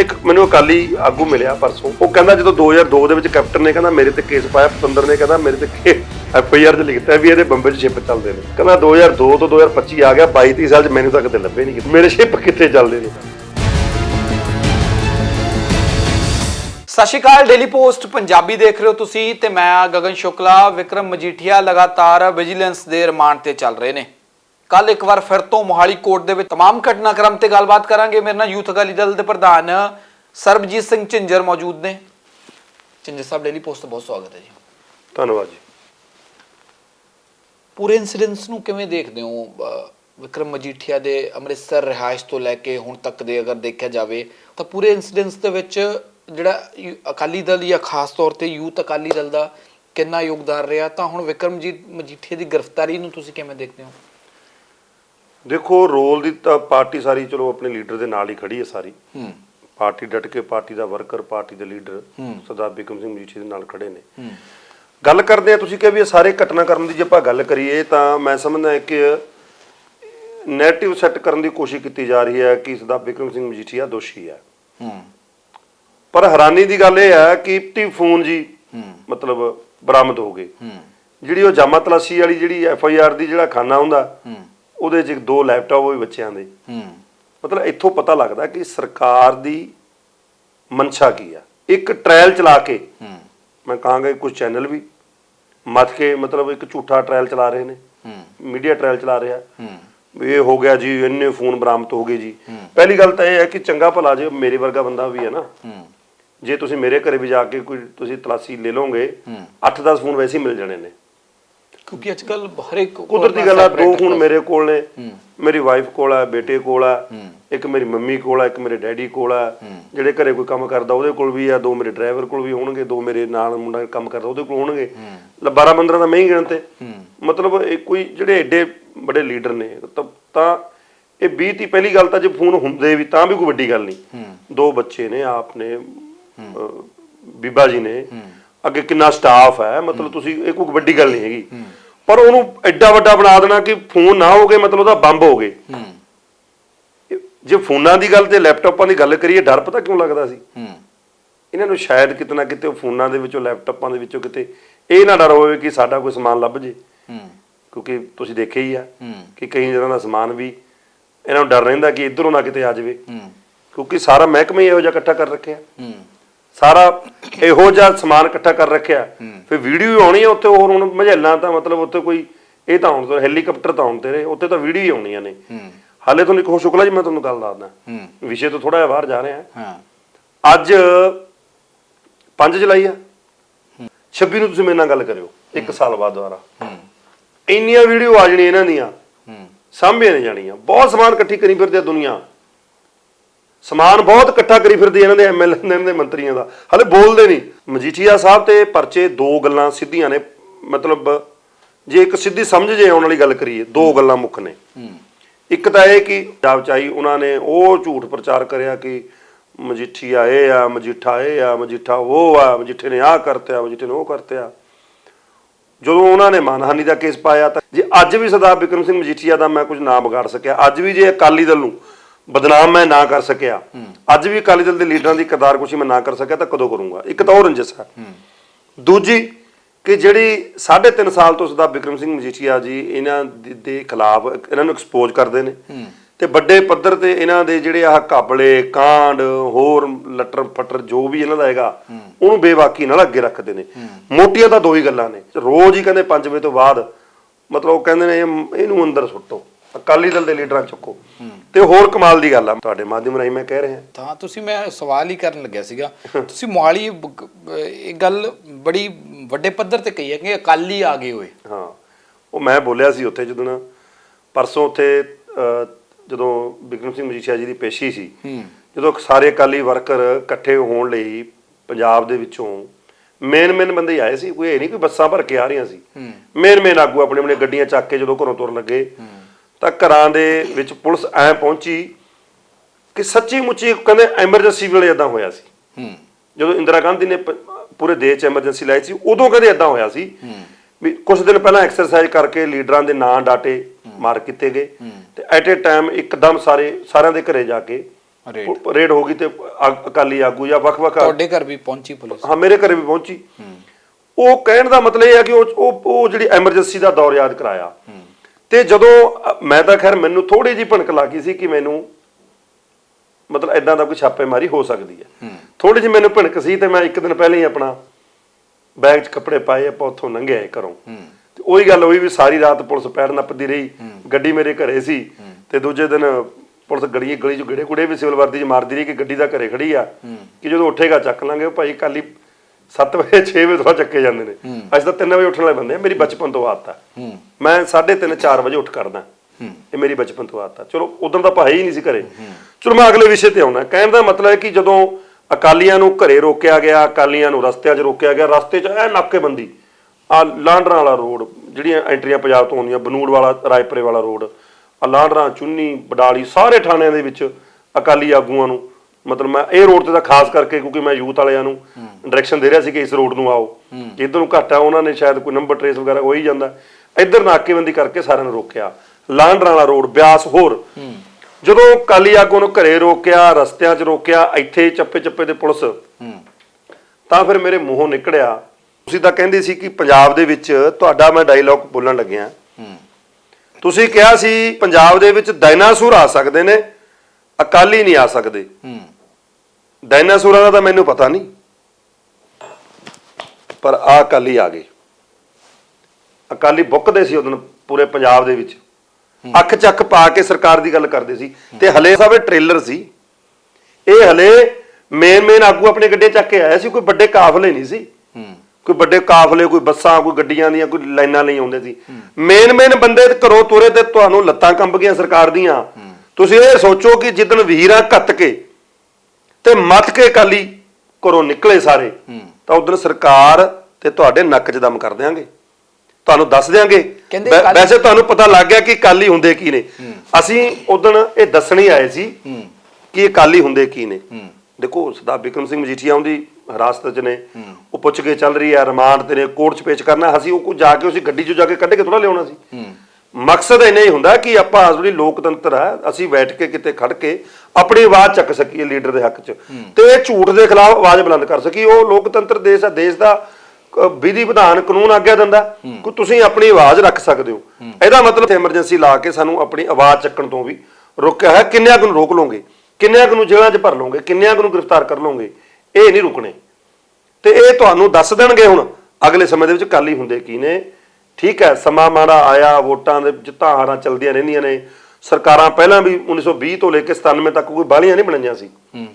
S1: ਇੱਕ ਮੈਨੂੰ ਅਕਾਲੀ ਆਗੂ ਮਿਲਿਆ ਪਰਸੋਂ। ਉਹ ਕਹਿੰਦਾ ਜਦੋਂ 2002 ਦੇ ਵਿੱਚ ਕੈਪਟਨ ਨੇ ਕਹਿੰਦਾ ਮੇਰੇ ਤੇ ਕੇਸ ਪਾਇਆ, ਪਤੰਦਰ ਨੇ ਕਹਿੰਦਾ ਮੇਰੇ ਤੇ ਐਫ ਆਈ ਆਰ 'ਚ ਲਿਖਤਾ ਵੀ ਇਹਦੇ ਬੰਬੇ 'ਚ ਸ਼ਿਪ ਚੱਲਦੇ ਨੇ। ਕਹਿੰਦਾ 2002 ਤੋਂ 2025 ਆ ਗਿਆ 22 30 ਸਾਲ 'ਚ ਮੈਨੂੰ ਤਾਂ ਕਿਤੇ ਲੱਭੇ ਨਹੀਂ ਮੇਰੇ ਸ਼ਿਪ ਕਿੱਥੇ ਚੱਲਦੇ ਨੇ?
S2: ਸਤਿ ਸ਼੍ਰੀ ਅਕਾਲ ਡੇਲੀ ਪੋਸਟ ਪੰਜਾਬੀ ਦੇਖ ਰਹੇ ਹੋ ਤੁਸੀਂ ਤੇ ਮੈਂ ਗਗਨ ਸ਼ੁਕਲਾ। ਵਿਕਰਮ ਮਜੀਠੀਆ ਲਗਾਤਾਰ ਵਿਜੀਲੈਂਸ ਦੇ ਰਿਮਾਂਡ ਤੇ ਚੱਲ ਰਹੇ ਨੇ। ਕੱਲ ਇੱਕ ਵਾਰ ਫਿਰ ਤੋਂ ਮੋਹਾਲੀ ਕੋਰਟ ਦੇ ਵਿੱਚ तमाम ਘਟਨਾਕ੍ਰਮ ਤੇ ਗੱਲਬਾਤ ਕਰਾਂਗੇ ਮੇਰੇ ਨਾਲ ਯੂਥ ਅਕਾਲੀ ਦਲ ਦੇ ਪ੍ਰਧਾਨ ਸਰਬਜੀਤ ਸਿੰਘ ਝਿੰਜਰ ਮੌਜੂਦ ਨੇ ਝਿੰਜਰ ਸਾਹਿਬ ਡੇਲੀ ਪੋਸਟ ਤੋਂ ਬਹੁਤ ਸਵਾਗਤ ਹੈ ਜੀ
S1: ਧੰਨਵਾਦ ਜੀ
S2: ਪੂਰੇ ਇਨਸੀਡੈਂਟਸ ਨੂੰ ਕਿਵੇਂ ਦੇਖਦੇ ਹੋ ਅਹ ਵਿਕਰਮ ਮਜੀਠੀਆ ਦੇ ਅੰਮ੍ਰਿਤਸਰ ਰਿਹਾਇਸ਼ ਤੋਂ ਲੈ ਕੇ ਹੁਣ ਤੱਕ ਦੇ ਅਗਰ ਦੇਖਿਆ ਜਾਵੇ ਤਾਂ ਪੂਰੇ ਇਨਸੀਡੈਂਟਸ ਦੇ ਵਿੱਚ ਜਿਹੜਾ ਯੂ- ਅਕਾਲੀ ਦਲ ਜਾਂ ਖਾਸ ਤੌਰ ਤੇ ਯੂਥ ਅਕਾਲੀ ਦਲ ਦਾ ਕਿੰਨਾ ਯੋਗਦਾਨ ਰਿਹਾ ਤਾਂ ਹੁਣ ਵਿਕਰਮਜੀਤ ਮਜੀਠੀਆ ਦੀ ਗ੍ਰਿਫਤਾਰੀ ਨੂੰ ਤੁਸੀਂ ਕਿਵੇਂ ਦੇਖਦੇ ਹੋ
S1: ਦੇਖੋ ਰੋਲ ਦੀ ਤਾਂ ਪਾਰਟੀ ਸਾਰੀ ਚਲੋ ਆਪਣੇ ਲੀਡਰ ਦੇ ਨਾਲ ਹੀ ਖੜੀ ਹੈ ਸਾਰੀ।
S2: ਹੂੰ।
S1: ਪਾਰਟੀ ਡਟ ਕੇ ਪਾਰਟੀ ਦਾ ਵਰਕਰ ਪਾਰਟੀ ਦੇ ਲੀਡਰ। ਸਰਦਾਰ ਬਿਕਮ ਸਿੰਘ ਮਜੀਠੀ ਦੇ ਨਾਲ ਖੜੇ ਨੇ।
S2: ਹੂੰ।
S1: ਗੱਲ ਕਰਦੇ ਆ ਤੁਸੀਂ ਕਿਹਾ ਵੀ ਇਹ ਸਾਰੇ ਘਟਨਾਕ੍ਰਮ ਦੀ ਜੇ ਆਪਾਂ ਗੱਲ ਕਰੀਏ ਤਾਂ ਮੈਂ ਸਮਝਦਾ ਕਿ ਨੈਰੇਟਿਵ ਸੈੱਟ ਕਰਨ ਦੀ ਕੋਸ਼ਿਸ਼ ਕੀਤੀ ਜਾ ਰਹੀ ਹੈ ਕਿ ਸਰਦਾਰ ਬਿਕਰਮ ਸਿੰਘ ਮਜੀਠੀਆ ਦੋਸ਼ੀ ਹੈ।
S2: ਹੂੰ।
S1: ਪਰ ਹੈਰਾਨੀ ਦੀ ਗੱਲ ਇਹ ਹੈ ਕਿ ਟੀ ਫੋਨ ਜੀ
S2: ਹੂੰ।
S1: ਮਤਲਬ ਬਰਾਮਦ ਹੋ ਗਏ।
S2: ਹੂੰ।
S1: ਜਿਹੜੀ ਉਹ ਜਾਮਾ ਤਲਾਸ਼ੀ ਵਾਲੀ ਜਿਹੜੀ ਐਫ ਆਈ ਆਰ ਦੀ ਜਿਹੜਾ ਖਾਨਾ ਹੁੰਦਾ ਉਹਦੇ 'ਚ ਦੋ ਲੈਪਟਾਪ ਉਹ ਵੀ ਬੱਚਿਆਂ ਦੇ।
S2: ਹੂੰ।
S1: ਮਤਲਬ ਇੱਥੋਂ ਪਤਾ ਲੱਗਦਾ ਕਿ ਸਰਕਾਰ ਦੀ ਮਨਸ਼ਾ ਕੀ ਆ। ਇੱਕ ਟ੍ਰਾਇਲ ਚਲਾ ਕੇ
S2: ਹੂੰ।
S1: ਮੈਂ ਕਹਾਂਗਾ ਕੁਝ ਚੈਨਲ ਵੀ ਮੱਥ ਕੇ ਮਤਲਬ ਇੱਕ ਝੂਠਾ ਟ੍ਰਾਇਲ ਚਲਾ ਰਹੇ ਨੇ।
S2: ਹੂੰ।
S1: ਮੀਡੀਆ ਟ੍ਰਾਇਲ ਚਲਾ ਰਿਹਾ।
S2: ਹੂੰ।
S1: ਇਹ ਹੋ ਗਿਆ ਜੀ ਇੰਨੇ ਫੋਨ ਬਰਾਮਦ ਹੋ ਗਏ ਜੀ। ਪਹਿਲੀ ਗੱਲ ਤਾਂ ਇਹ ਹੈ ਕਿ ਚੰਗਾ ਭਲਾ ਜੇ ਮੇਰੇ ਵਰਗਾ ਬੰਦਾ ਵੀ ਹੈ ਨਾ।
S2: ਹੂੰ।
S1: ਜੇ ਤੁਸੀਂ ਮੇਰੇ ਘਰੇ ਵੀ ਜਾ ਕੇ ਕੋਈ ਤੁਸੀਂ ਤਲਾਸ਼ੀ ਲੈ ਲਓਗੇ
S2: ਹੂੰ।
S1: 8-10 ਫੋਨ ਵੈਸੇ ਹੀ ਮਿਲ ਜਾਣੇ ਨੇ।
S2: ਕਿਉਂਕਿ ਅੱਜ ਕੱਲ ਹਰ ਇੱਕ ਕੋਲ
S1: ਕੁਦਰਤੀ ਗੱਲ ਆ ਦੋ ਫੋਨ ਮੇਰੇ ਕੋਲ ਨੇ। ਮੇਰੀ ਵਾਈਫ ਕੋਲ ਆ ਬੇਟੇ ਕੋਲ ਆ। ਇੱਕ ਮੇਰੀ ਮੰਮੀ ਕੋਲ ਆ ਇੱਕ ਮੇਰੇ ਡੈਡੀ ਕੋਲ ਆ। ਜਿਹੜੇ ਘਰੇ ਕੋਈ ਕੰਮ ਕਰਦਾ ਉਹਦੇ ਕੋਲ ਵੀ ਆ ਦੋ ਮੇਰੇ ਡਰਾਈਵਰ ਕੋਲ ਵੀ ਹੋਣਗੇ ਦੋ ਮੇਰੇ ਨਾਲ ਮੁੰਡਾ ਕੰਮ ਕਰਦਾ ਉਹਦੇ ਕੋਲ ਹੋਣਗੇ। ਲੈ 12 15 ਦਾ ਮੈਂ ਹੀ ਗਿਣਤੇ।
S2: ਹੂੰ।
S1: ਮਤਲਬ ਇਹ ਕੋਈ ਜਿਹੜੇ ਐਡੇ ਵੱਡੇ ਲੀਡਰ ਨੇ ਤਾਂ ਤਾਂ ਇਹ 20 ਦੀ ਪਹਿਲੀ ਗੱਲ ਤਾਂ ਜੇ ਫੋਨ ਹੁੰਦੇ ਵੀ ਤਾਂ ਵੀ ਕੋਈ ਵੱਡੀ ਗੱਲ ਨਹੀਂ। ਦੋ ਬੱਚੇ ਨੇ ਆਪ ਨੇ ਬੀਬਾ ਜੀ ਨੇ। ਅੱਗੇ ਕਿੰਨਾ ਸਟਾਫ ਹੈ ਮਤਲਬ ਤੁਸੀਂ ਇਹ ਕੋਈ ਵੱਡੀ ਗੱਲ ਨਹੀਂ ਹੈਗੀ। ਪਰ ਉਹਨੂੰ ਐਡਾ ਵੱਡਾ ਬਣਾ ਦੇਣਾ ਕਿ ਫੋਨ ਨਾ ਹੋਗੇ ਮਤਲਬ ਉਹਦਾ ਬੰਬ ਹੋ। ਗਏ
S2: ਹੂੰ
S1: ਜੇ ਫੋਨਾਂ ਦੀ ਗੱਲ ਤੇ ਲੈਪਟਾਪਾਂ ਦੀ ਗੱਲ ਕਰੀਏ ਡਰ ਪਤਾ ਕਿਉਂ ਲੱਗਦਾ ਸੀ? ਇਹਨਾਂ ਨੂੰ ਸ਼ਾਇਦ ਕਿਤੇ ਨਾ ਕਿਤੇ ਫੋਨਾਂ ਦੇ ਵਿੱਚੋਂ ਲੈਪਟਾਪਾਂ ਦੇ ਵਿੱਚੋਂ ਕਿਤੇ ਇਹ ਨਾ ਡਰ ਹੋਵੇ ਕਿ ਸਾਡਾ ਕੋਈ ਸਮਾਨ ਲੱਭ ਜੇ। ਕਿਉਂਕਿ ਤੁਸੀਂ ਦੇਖਿਆ ਹੀ ਆ ਕਿ ਕਈ ਜਗ੍ਹਾ ਦਾ ਸਮਾਨ ਵੀ ਇਹਨਾਂ ਨੂੰ ਡਰ ਰਹਿੰਦਾ ਕਿ ਇਧਰੋਂ ਨਾ ਕਿਤੇ ਆ ਜਾਵੇ। ਕਿਉਂਕਿ ਸਾਰਾ ਮਹਿਕਮਾ ਹੀ ਇਹੋ ਜਿਹਾ ਇਕੱਠਾ ਕਰ ਰੱਖਿਆ। ਸਾਰਾ ਇਹੋ ਜਿਹਾ ਸਮਾਨ ਇਕੱਠਾ ਕਰ ਰੱਖਿਆ। ਫਿਰ ਵੀਡੀਓ ਹੀ ਆਉਣੀ ਹੈ ਉੱਥੇ ਹੋਰ ਹੁਣ ਮਝੈਲਾਂ ਤਾਂ ਮਤਲਬ ਉੱਥੇ ਕੋਈ ਇਹ ਤਾਂ ਹੁਣ ਤੋਂ ਹੈਲੀਕਾਪਟਰ ਤਾਂ ਆਉਣ ਤੇਰੇ ਉੱਥੇ ਤਾਂ ਵੀਡੀਓ ਹੀ ਆਉਣੀਆਂ ਨੇ। ਹਾਲੇ ਤੁਹਾਨੂੰ ਇੱਕ ਹੋਰ ਸ਼ੁਕਲਾ ਜੀ ਮੈਂ ਤੁਹਾਨੂੰ ਗੱਲ ਦੱਸਦਾ। ਵਿਸ਼ੇ ਤੋਂ ਥੋੜਾ ਜਿਹਾ ਬਾਹਰ ਜਾ ਰਹੇ। ਹਾਂ। ਅੱਜ 5 ਜੁਲਾਈ ਆ। 26 ਨੂੰ ਤੁਸੀਂ ਮੇਰੇ ਨਾਲ ਗੱਲ ਕਰਿਓ ਇੱਕ ਸਾਲ ਬਾਅਦ ਦੁਬਾਰਾ।
S2: ਹੂੰ।
S1: ਇੰਨੀਆਂ ਵੀਡੀਓ ਆ ਜਾਣੀਆਂ ਇਹਨਾਂ ਦੀਆਂ। ਸਾਂਭੀਆਂ ਨਹੀਂ ਜਾਣੀਆਂ। ਬਹੁਤ ਸਮਾਨ ਇਕੱਠੀ ਕਰੀ ਫਿਰਦੀ ਆ ਦੁਨੀਆ। ਸਮਾਨ ਬਹੁਤ ਇਕੱਠਾ ਕਰੀ ਫਿਰਦੀ ਇਹਨਾਂ ਦੇ ਐਮਐਲਏ ਦੇ ਮੰਤਰੀਆਂ ਦਾ। ਹਲੇ ਬੋਲਦੇ ਨਹੀਂ। ਮਜੀਠੀਆ ਸਾਹਿਬ ਤੇ ਪਰਚੇ ਦੋ ਗੱਲਾਂ ਸਿੱਧੀਆਂ ਨੇ। ਮਤਲਬ ਜੇ ਇੱਕ ਸਿੱਧੀ ਸਮਝ ਜੇ ਆਉਣ ਵਾਲੀ ਗੱਲ ਕਰੀਏ, ਦੋ ਗੱਲਾਂ ਮੁੱਖ ਨੇ। ਇੱਕ ਤਾਂ ਇਹ ਕਿ ਪੰਜਾਬ ਚ ਉਹਨਾਂ ਨੇ ਉਹ ਝੂਠ ਪ੍ਰਚਾਰ ਕਰਿਆ ਕਿ ਮਜੀਠੀਆ ਇਹ ਆ, ਮਜੀਠਾ ਇਹ ਆ, ਮਜੀਠਾ ਉਹ ਆ, ਮਜੀਠੇ ਨੇ ਆਹ ਕਰਤਿਆ, ਮਜੀਠੇ ਨੇ ਉਹ ਕਰਤਿਆ। ਜਦੋਂ ਉਹਨਾਂ ਨੇ ਮਾਨਹਾਨੀ ਦਾ ਕੇਸ ਪਾਇਆ ਤਾਂ ਜੇ ਅੱਜ ਵੀ ਸਰਦਾਰ ਬਿਕਰਮ ਸਿੰਘ ਮਜੀਠੀਆ ਦਾ ਮੈਂ ਕੁਝ ਨਾ ਵਿਗਾੜ ਸਕਿਆ, ਅੱਜ ਵੀ ਜੇ ਅਕਾਲੀ ਦਲ ਨੂੰ ਬਦਨਾਮ ਮੈਂ ਨਾ ਕਰ ਸਕਿਆ। ਅੱਜ ਵੀ ਅਕਾਲੀ ਦਲ ਦੇ ਲੀਡਰਾਂ ਦੀ ਕਿਰਦਾਰਕੁਸ਼ੀ ਮੈਂ ਨਾ ਕਰ ਸਕਿਆ ਤਾਂ ਕਦੋਂ ਕਰੂੰਗਾ? ਇੱਕ ਤਾਂ ਉਹ ਰੰਜਿਸ਼ ਹੈ। ਦੂਜੀ ਕਿ ਜਿਹੜੀ 3.5 ਸਾਲ ਤੋਂ ਸਰਦਾਰ ਬਿਕਰਮ ਸਿੰਘ ਮਜੀਠੀਆ ਜੀ ਇਹਨਾਂ ਦੇ- ਖਿਲਾਫ ਇਹਨਾਂ ਨੂੰ ਐਕਸਪੋਜ਼ ਕਰਦੇ ਨੇ। ਤੇ ਵੱਡੇ ਪੱਧਰ ਤੇ ਇਹਨਾਂ ਦੇ ਜਿਹੜੇ ਆਹ ਕਾਬਲੇ ਕਾਂਡ ਹੋਰ ਲੱਟਰ ਫੱਟਰ ਜੋ ਵੀ ਇਹਨਾਂ ਦਾ ਹੈਗਾ ਉਹਨੂੰ ਬੇਵਾਕੀ ਨਾਲ ਅੱਗੇ ਰੱਖਦੇ ਨੇ। ਮੋਟੀਆਂ ਤਾਂ ਦੋ ਹੀ ਗੱਲਾਂ ਨੇ। ਰੋਜ਼ ਹੀ ਕਹਿੰਦੇ 5 ਵਜੇ ਤੋਂ ਬਾਅਦ ਮਤਲਬ ਉਹ ਕਹਿੰਦੇ ਨੇ ਇਹ- ਇਹਨੂੰ ਅੰਦਰ ਸੁੱਟੋ। ਅਕਾਲੀ ਦਲ ਦੇ ਲੀਡਰਾਂ ਚੱਕੋ। ਤੇ ਹੋਰ ਕਮਾਲ ਦੀ ਗੱਲ ਆ। ਤੁਹਾਡੇ ਮਾਧਿਅਮ ਰਾਹੀਂ ਮੈਂ ਕਹਿ ਰਿਹਾ।
S2: ਤਾਂ ਤੁਸੀਂ ਮੈਂ ਸਵਾਲ ਹੀ ਕਰਨ ਲੱਗਿਆ ਸੀਗਾ। ਤੁਸੀਂ ਮੋਹਾਲੀ ਬ- ਇਹ ਗੱਲ ਬੜੀ ਵੱਡੇ ਪੱਧਰ ਤੇ ਕਹੀ ਹੈ ਕਿ ਅਕਾਲੀ ਆ ਗਏ ਹੋਏ।
S1: ਹਾਂ ਉਹ ਮੈਂ ਬੋਲਿਆ ਸੀ ਉੱਥੇ ਜਦੋਂ ਪਰਸੋਂ ਉੱਥੇ ਅਹ, ਜਦੋਂ ਬਿਕਰਮ ਸਿੰਘ ਮਜੀਠੀਆ ਜੀ ਦੀ ਪੇਸ਼ੀ ਸੀ
S2: ਹੂੰ।
S1: ਜਦੋਂ ਸਾਰੇ ਅਕਾਲੀ ਵਰਕਰ ਇਕੱਠੇ ਹੋਣ ਲਈ ਪੰਜਾਬ ਦੇ ਵਿੱਚੋਂ ਮੇਨ ਮੇਨ ਬੰਦੇ ਹੀ ਆਏ ਸੀ ਕੋਈ ਇਹ ਨਹੀਂ ਕੋਈ ਬੱਸਾਂ ਭਰ ਕੇ ਆ ਰਹੀਆਂ ਸੀ। ਮੇਨ ਮੇਨ ਆਗੂ ਆਪਣੇ ਆਪਣੇ ਗੱਡੀਆਂ ਚੱਕ ਕੇ ਜਦੋਂ ਘਰੋਂ ਤੁਰਨ ਲੱਗੇ। ਤਾਂ ਘਰਾਂ ਦੇ ਵਿੱਚ ਪੁਲਿਸ ਐ ਪਹੁੰਚੀ ਕਿ ਸੱਚੀ ਮੁੱਚੀ ਕਹਿੰਦੇ ਐਮਰਜੈਂਸੀ ਵੇਲੇ ਇਦਾਂ ਹੋਇਆ ਸੀ।
S2: ਹੂੰ।
S1: ਜਦੋਂ ਇੰਦਰਾ ਗਾਂਧੀ ਨੇ ਪੂਰੇ ਦੇਸ਼ 'ਚ ਐਮਰਜੈਂਸੀ ਲਾਈ ਸੀ ਉਦੋਂ ਕਦੇ ਇਦਾਂ ਹੋਇਆ ਸੀ
S2: ਹੂੰ।
S1: ਵੀ ਕੁਝ ਦਿਨ ਪਹਿਲਾਂ ਐਕਸਰਸਾਈਜ਼ ਕਰਕੇ ਲੀਡਰਾਂ ਦੇ ਨਾਂ ਡਾਟੇ ਮਾਰ ਕੀਤੇ ਗਏ ਤੇ ਐਟ ਏ ਟਾਈਮ ਇੱਕਦਮ ਸਾਰੇ ਸਾਰਿਆਂ ਦੇ ਘਰੇ ਜਾ ਕੇ
S2: ਰੇਡ।
S1: ਹੋ ਗਈ ਤੇ ਅਕਾਲੀ ਆਗੂ ਜਾਂ ਵੱਖ-ਵੱਖ
S2: ਤੁਹਾਡੇ ਘਰ ਵੀ ਪਹੁੰਚੀ ਪੁਲਿਸ?
S1: ਹਾਂ ਮੇਰੇ ਘਰੇ ਵੀ ਪਹੁੰਚੀ।
S2: ਹੂੰ।
S1: ਉਹ ਕਹਿਣ ਦਾ ਮਤਲਬ ਇਹ ਹੈ ਕਿ ਉਹ ਉਹ ਜਿਹੜੀ ਐਮਰਜੈਂਸੀ ਦਾ ਦੌਰ ਯਾਦ ਕਰਾਇਆ। ਤੇ ਜਦੋਂ ਮੈਂ ਤਾਂ ਖੈਰ ਮੈਨੂੰ ਥੋੜੀ ਜਿਹੀ ਭਣਕ ਲੱਗੀ ਸੀ ਕਿ ਮੈਨੂੰ ਮਤਲਬ ਐਦਾਂ ਦਾ ਕੋਈ ਛਾਪੇਮਾਰੀ ਹੋ ਸਕਦੀ ਹੈ। ਥੋੜੀ ਜਿਹੀ ਮੈਨੂੰ ਭਣਕ ਸੀ ਤੇ ਮੈਂ ਇੱਕ ਦਿਨ ਪਹਿਲਾਂ ਹੀ ਆਪਣਾ ਬੈਗ 'ਚ ਕੱਪੜੇ ਪਾਏ ਆਪਾਂ ਉੱਥੋਂ ਲੰਘਿਆ ਘਰੋਂ। ਤੇ ਉਹੀ ਗੱਲ ਹੋਈ ਵੀ ਸਾਰੀ ਰਾਤ ਪੁਲਿਸ ਪੈਰ ਨੱਪਦੀ ਰਹੀ ਗੱਡੀ ਮੇਰੇ ਘਰੇ ਸੀ ਤੇ ਦੂਜੇ ਦਿਨ ਪੁਲਿਸ ਗਲੀ ਗਲੀ 'ਚ ਗੇੜੇ ਕੁੜੇ ਵੀ ਸਿਵਲ ਵਰਦੀ 'ਚ ਮਾਰਦੀ ਰਹੀ ਕਿ ਗੱਡੀ ਦਾ ਘਰੇ ਖੜੀ ਆ। ਕਿ ਜਦੋਂ ਉੱਠੇਗਾ ਚੱਕ ਲਾਂਗੇ ਉਹ ਭਾਈ ਕੱਲ ਹੀ 7 ਵਜੇ 6 ਵਜੇ ਤੋਂ ਚੱਕੇ ਜਾਂਦੇ ਨੇ। ਅੱਜ ਤਾਂ 3 ਵਜੇ ਉੱਠਣ ਵਾਲੇ ਬੰਦੇ ਆ। ਮੇਰੀ ਬਚਪਨ ਤੋਂ ਆਦਤ ਆ। ਮੈਂ 3:30 4 ਵਜੇ ਉੱਠ ਕਰਦਾ। ਇਹ ਮੇਰੀ ਬਚਪਨ ਤੋਂ ਆਦਤ ਆ। ਚਲੋ ਉਦੋਂ ਤਾਂ ਭਾਈ ਹੀ ਨਹੀਂ ਸੀ ਘਰੇ। ਚਲੋ ਮੈਂ ਅਗਲੇ ਵਿਸ਼ੇ ਤੇ ਆਉਣਾ। ਕਹਿਣ ਦਾ ਮਤਲਬ ਹੈ ਕਿ ਜਦੋਂ ਅਕਾਲੀਆਂ ਨੂੰ ਘਰੇ ਰੋਕਿਆ ਗਿਆ ਅਕਾਲੀਆਂ ਨੂੰ ਰਸਤਿਆਂ 'ਚ ਰੋਕਿਆ ਗਿਆ ਰਸਤੇ 'ਚ ਐ ਨਾਕੇਬੰਦੀ। ਆ ਲਾਂਡਰਾਂ ਵਾਲਾ ਰੋਡ ਜਿਹੜੀਆਂ ਐਂਟਰੀਆਂ ਪੰਜਾਬ ਤੋਂ ਆਉਂਦੀਆਂ ਬਨੂੜ ਵਾਲਾ ਰਾਏਪੁਰੇ ਵਾਲਾ ਰੋਡ ਆ ਲਾਂਡਰਾਂ ਚੁੰਨੀ ਬਡਾਲੀ ਸਾਰੇ ਥਾਣਿਆਂ ਦੇ ਵਿੱਚ ਅਕਾਲੀ ਆਗੂਆਂ ਨੂੰ ਮਤਲਬ ਮੈਂ ਇਹ ਰੋਡ ਤੇ ਤਾਂ ਖਾਸ ਕਰਕੇ ਕਿਉਂਕਿ ਮੈਂ ਯੂਥ ਵਾਲਿਆਂ ਨੂੰ ਡਾਇਰੈਕਸ਼ਨ ਦੇ ਰਿਹਾ ਸੀ ਕਿ ਇਸ ਰੋਡ ਨੂੰ ਆਓ। ਇਧਰ ਨੂੰ ਘੱਟ ਉਹਨਾਂ ਨੇ ਸ਼ਾਇਦ ਕੋਈ ਨੰਬਰ ਟ੍ਰੇਸ ਵਗੈਰਾ ਹੋ ਹੀ ਜਾਂਦਾ। ਇੱਧਰ ਨਾਕੇਬੰਦੀ ਕਰਕੇ ਸਾਰਿਆਂ ਨੂੰ ਰੋਕਿਆ। ਲਾਂਡਰਾਂ ਵਾਲਾ ਰੋਡ ਬਿਆਸ ਹੋਰ। ਜਦੋਂ ਕਾਲੀ ਆਗੂ ਨੂੰ ਘਰੇ ਰੋਕਿਆ ਰਸਤਿਆਂ 'ਚ ਰੋਕਿਆ ਇੱਥੇ ਚੱਪੇ ਚੱਪੇ ਤੇ ਪੁਲਿਸ। ਤਾਂ ਫਿਰ ਮੇਰੇ ਮੂੰਹੋਂ ਨਿਕਲਿਆ ਤੁਸੀਂ ਤਾਂ ਕਹਿੰਦੇ ਸੀ ਕਿ ਪੰਜਾਬ ਦੇ ਵਿੱਚ ਤੁਹਾਡਾ ਮੈਂ ਡਾਇਲੌਗ ਬੋਲਣ ਲੱਗਿਆ। ਤੁਸੀਂ ਕਿਹਾ ਸੀ ਪੰਜਾਬ ਦੇ ਵਿੱਚ ਡਾਇਨਾਸੌਰ ਆ ਸਕਦੇ ਨੇ ਅਕਾਲੀ ਨਹੀਂ ਆ ਸਕਦੇ। ਡਾਇਨਾਸੌਰਾਂ ਦਾ ਤਾਂ ਮੈਨੂੰ ਪਤਾ ਨਹੀਂ। ਪਰ ਆ ਅਕਾਲੀ ਆ ਗਏ। ਅਕਾਲੀ ਬੁੱਕਦੇ ਸੀ ਉਦੋਂ ਪੂਰੇ ਪੰਜਾਬ ਦੇ ਵਿੱਚ। ਅੱਖ ਚੱਕ ਪਾ ਕੇ ਸਰਕਾਰ ਦੀ ਗੱਲ ਕਰਦੇ ਸੀ। ਤੇ ਹਲੇ ਸਾਹਿਬ ਇਹ ਟ੍ਰੇਲਰ ਸੀ। ਇਹ ਹਲੇ ਮੇਨ ਮੇਨ ਆਗੂ ਆਪਣੇ ਗੱਡੇ ਚੱਕ ਕੇ ਆਇਆ ਸੀ। ਕੋਈ ਵੱਡੇ ਕਾਫਲੇ ਨਹੀਂ ਸੀ।
S2: ਹੂੰ।
S1: ਕੋਈ ਵੱਡੇ ਕਾਫਲੇ ਕੋਈ ਬੱਸਾਂ ਕੋਈ ਗੱਡੀਆਂ ਦੀਆਂ ਕੋਈ ਲਾਈਨਾਂ ਨਹੀਂ ਆਉਂਦੇ ਸੀ। ਮੇਨ ਮੇਨ ਬੰਦੇ ਘਰੋਂ ਤੁਰੇ ਤੇ ਤੁਹਾਨੂੰ ਲੱਤਾਂ ਕੰਬ ਗਈਆਂ ਸਰਕਾਰ ਦੀਆਂ। ਤੁਸੀਂ ਇਹ ਸੋਚੋ ਕਿ ਜਿੱਦਣ ਵੀਰਾਂ ਕੱਤ ਕੇ ਤੇ ਮੱਥ ਕੇ ਕਾਲੀ ਘਰੋਂ ਨਿਕਲੇ ਸਾਰੇ ਤਾਂ ਉਦੋਂ ਸਰਕਾਰ ਤੇ ਤੁਹਾਡੇ ਨੱਕ 'ਚ ਦਮ ਕਰ ਦਿਆਂਗੇ। ਤੁਹਾਨੂੰ ਦੱਸ
S2: ਅਕਾਲੀ-
S1: ਵੈਸੇ ਤੁਹਾਨੂੰ ਪਤਾ ਲੱਗ ਗਿਆ ਕਿ ਕਾਲੀ ਹੁੰਦੇ ਕੀ ਨੇ। ਅਸੀਂ ਉਦੋਂ ਇਹ ਦੱਸਣ ਹੀ ਆਏ ਸੀ ਕਿ ਇਹ ਕਾਲੀ ਹੁੰਦੇ ਕੀ ਨੇ। ਦੇਖੋ ਸਰਦਾਰ ਬਿਕਰਮ ਸਿੰਘ ਮਜੀਠੀਆ ਉਹਦੀ ਹਿਰਾਸਤ 'ਚ ਨੇ। ਉਹ ਪੁੱਛ ਕੇ ਚੱਲ ਰਹੀ ਹੈ ਰਿਮਾਂਡ ਤੇ ਨੇ ਕੋਰਟ 'ਚ ਪੇਸ਼ ਕਰਨਾ। ਅਸੀਂ ਉਹ ਕੋ ਜਾ ਕੇ ਉਸੇ ਗੱਡੀ 'ਚ ਜਾ ਕੇ ਕੱਢ ਕੇ ਥੋੜਾ ਲਿਆਉਣਾ ਸੀ। ਮਕਸਦ ਇੰਨਾ ਹੀ ਹੁੰਦਾ ਕਿ ਆਪਾਂ ਜਿਹੜੀ ਲੋਕਤੰਤਰ ਹੈ ਅਸੀਂ ਬੈਠ ਕੇ ਕਿਤੇ ਖੜ ਕੇ ਆਪਣੀ ਆਵਾਜ਼ ਚੱਕ ਸਕੀਏ ਲੀਡਰ ਦੇ ਹੱਕ 'ਚ। ਤੇ ਇਹ ਝੂਠ ਦੇ ਖਿਲਾਫ ਆਵਾਜ਼ ਬੁਲੰਦ ਕਰ ਸਕੀਏ। ਉਹ ਲੋਕਤੰਤਰ ਦੇਸ਼ ਆ ਦੇਸ਼ ਦਾ ਵਿਧੀ ਵਿਧਾਨ ਕਾਨੂੰਨ ਆਗਿਆ ਦਿੰਦਾ। ਕਿ ਤੁਸੀਂ ਆਪਣੀ ਆਵਾਜ਼ ਰੱਖ ਸਕਦੇ ਹੋ। ਇਹਦਾ ਮਤਲਬ ਐਮਰਜੈਂਸੀ ਲਾ ਕੇ ਸਾਨੂੰ ਆਪਣੀ ਆਵਾਜ਼ ਚੱਕਣ ਤੋਂ ਵੀ ਰੋਕਿਆ ਹੈ ਕਿੰਨਿਆਂ ਨੂੰ ਰੋਕ ਲਓਗੇ? ਕਿੰਨਿਆਂ ਨੂੰ ਜੇਲ੍ਹਾਂ 'ਚ ਭਰ ਲਓਗੇ? ਕਿੰਨਿਆਂ ਨੂੰ ਗ੍ਰਿਫਤਾਰ ਕਰ ਲਓਗੇ? ਇਹ ਨਹੀਂ ਰੁਕਣੇ। ਤੇ ਇਹ ਤੁਹਾਨੂੰ ਦੱਸ ਦੇਣਗੇ ਹੁਣ। ਅਗਲੇ ਸਮੇਂ ਦੇ ਵਿੱਚ ਕਾਲੀ ਹੁੰਦੇ ਕੀ ਨੇ? ਠੀਕ ਹੈ ਸਮਾਂ ਮਾੜਾ ਆਇਆ ਵੋਟਾਂ ਦੇ ਜਿੱਤਾਂ ਹਾਰਾਂ ਚਲਦੀਆਂ ਰਹਿੰਦੀਆਂ ਨੇ। ਸਰਕਾਰਾਂ ਪਹਿਲਾਂ ਵੀ 1920 ਤੋਂ ਲੈ ਕੇ 97 ਤੱਕ ਕੋਈ ਬਾਹਲੀਆਂ ਨਹੀਂ ਬਣਾਈਆਂ ਸੀ।
S2: ਹੂੰ।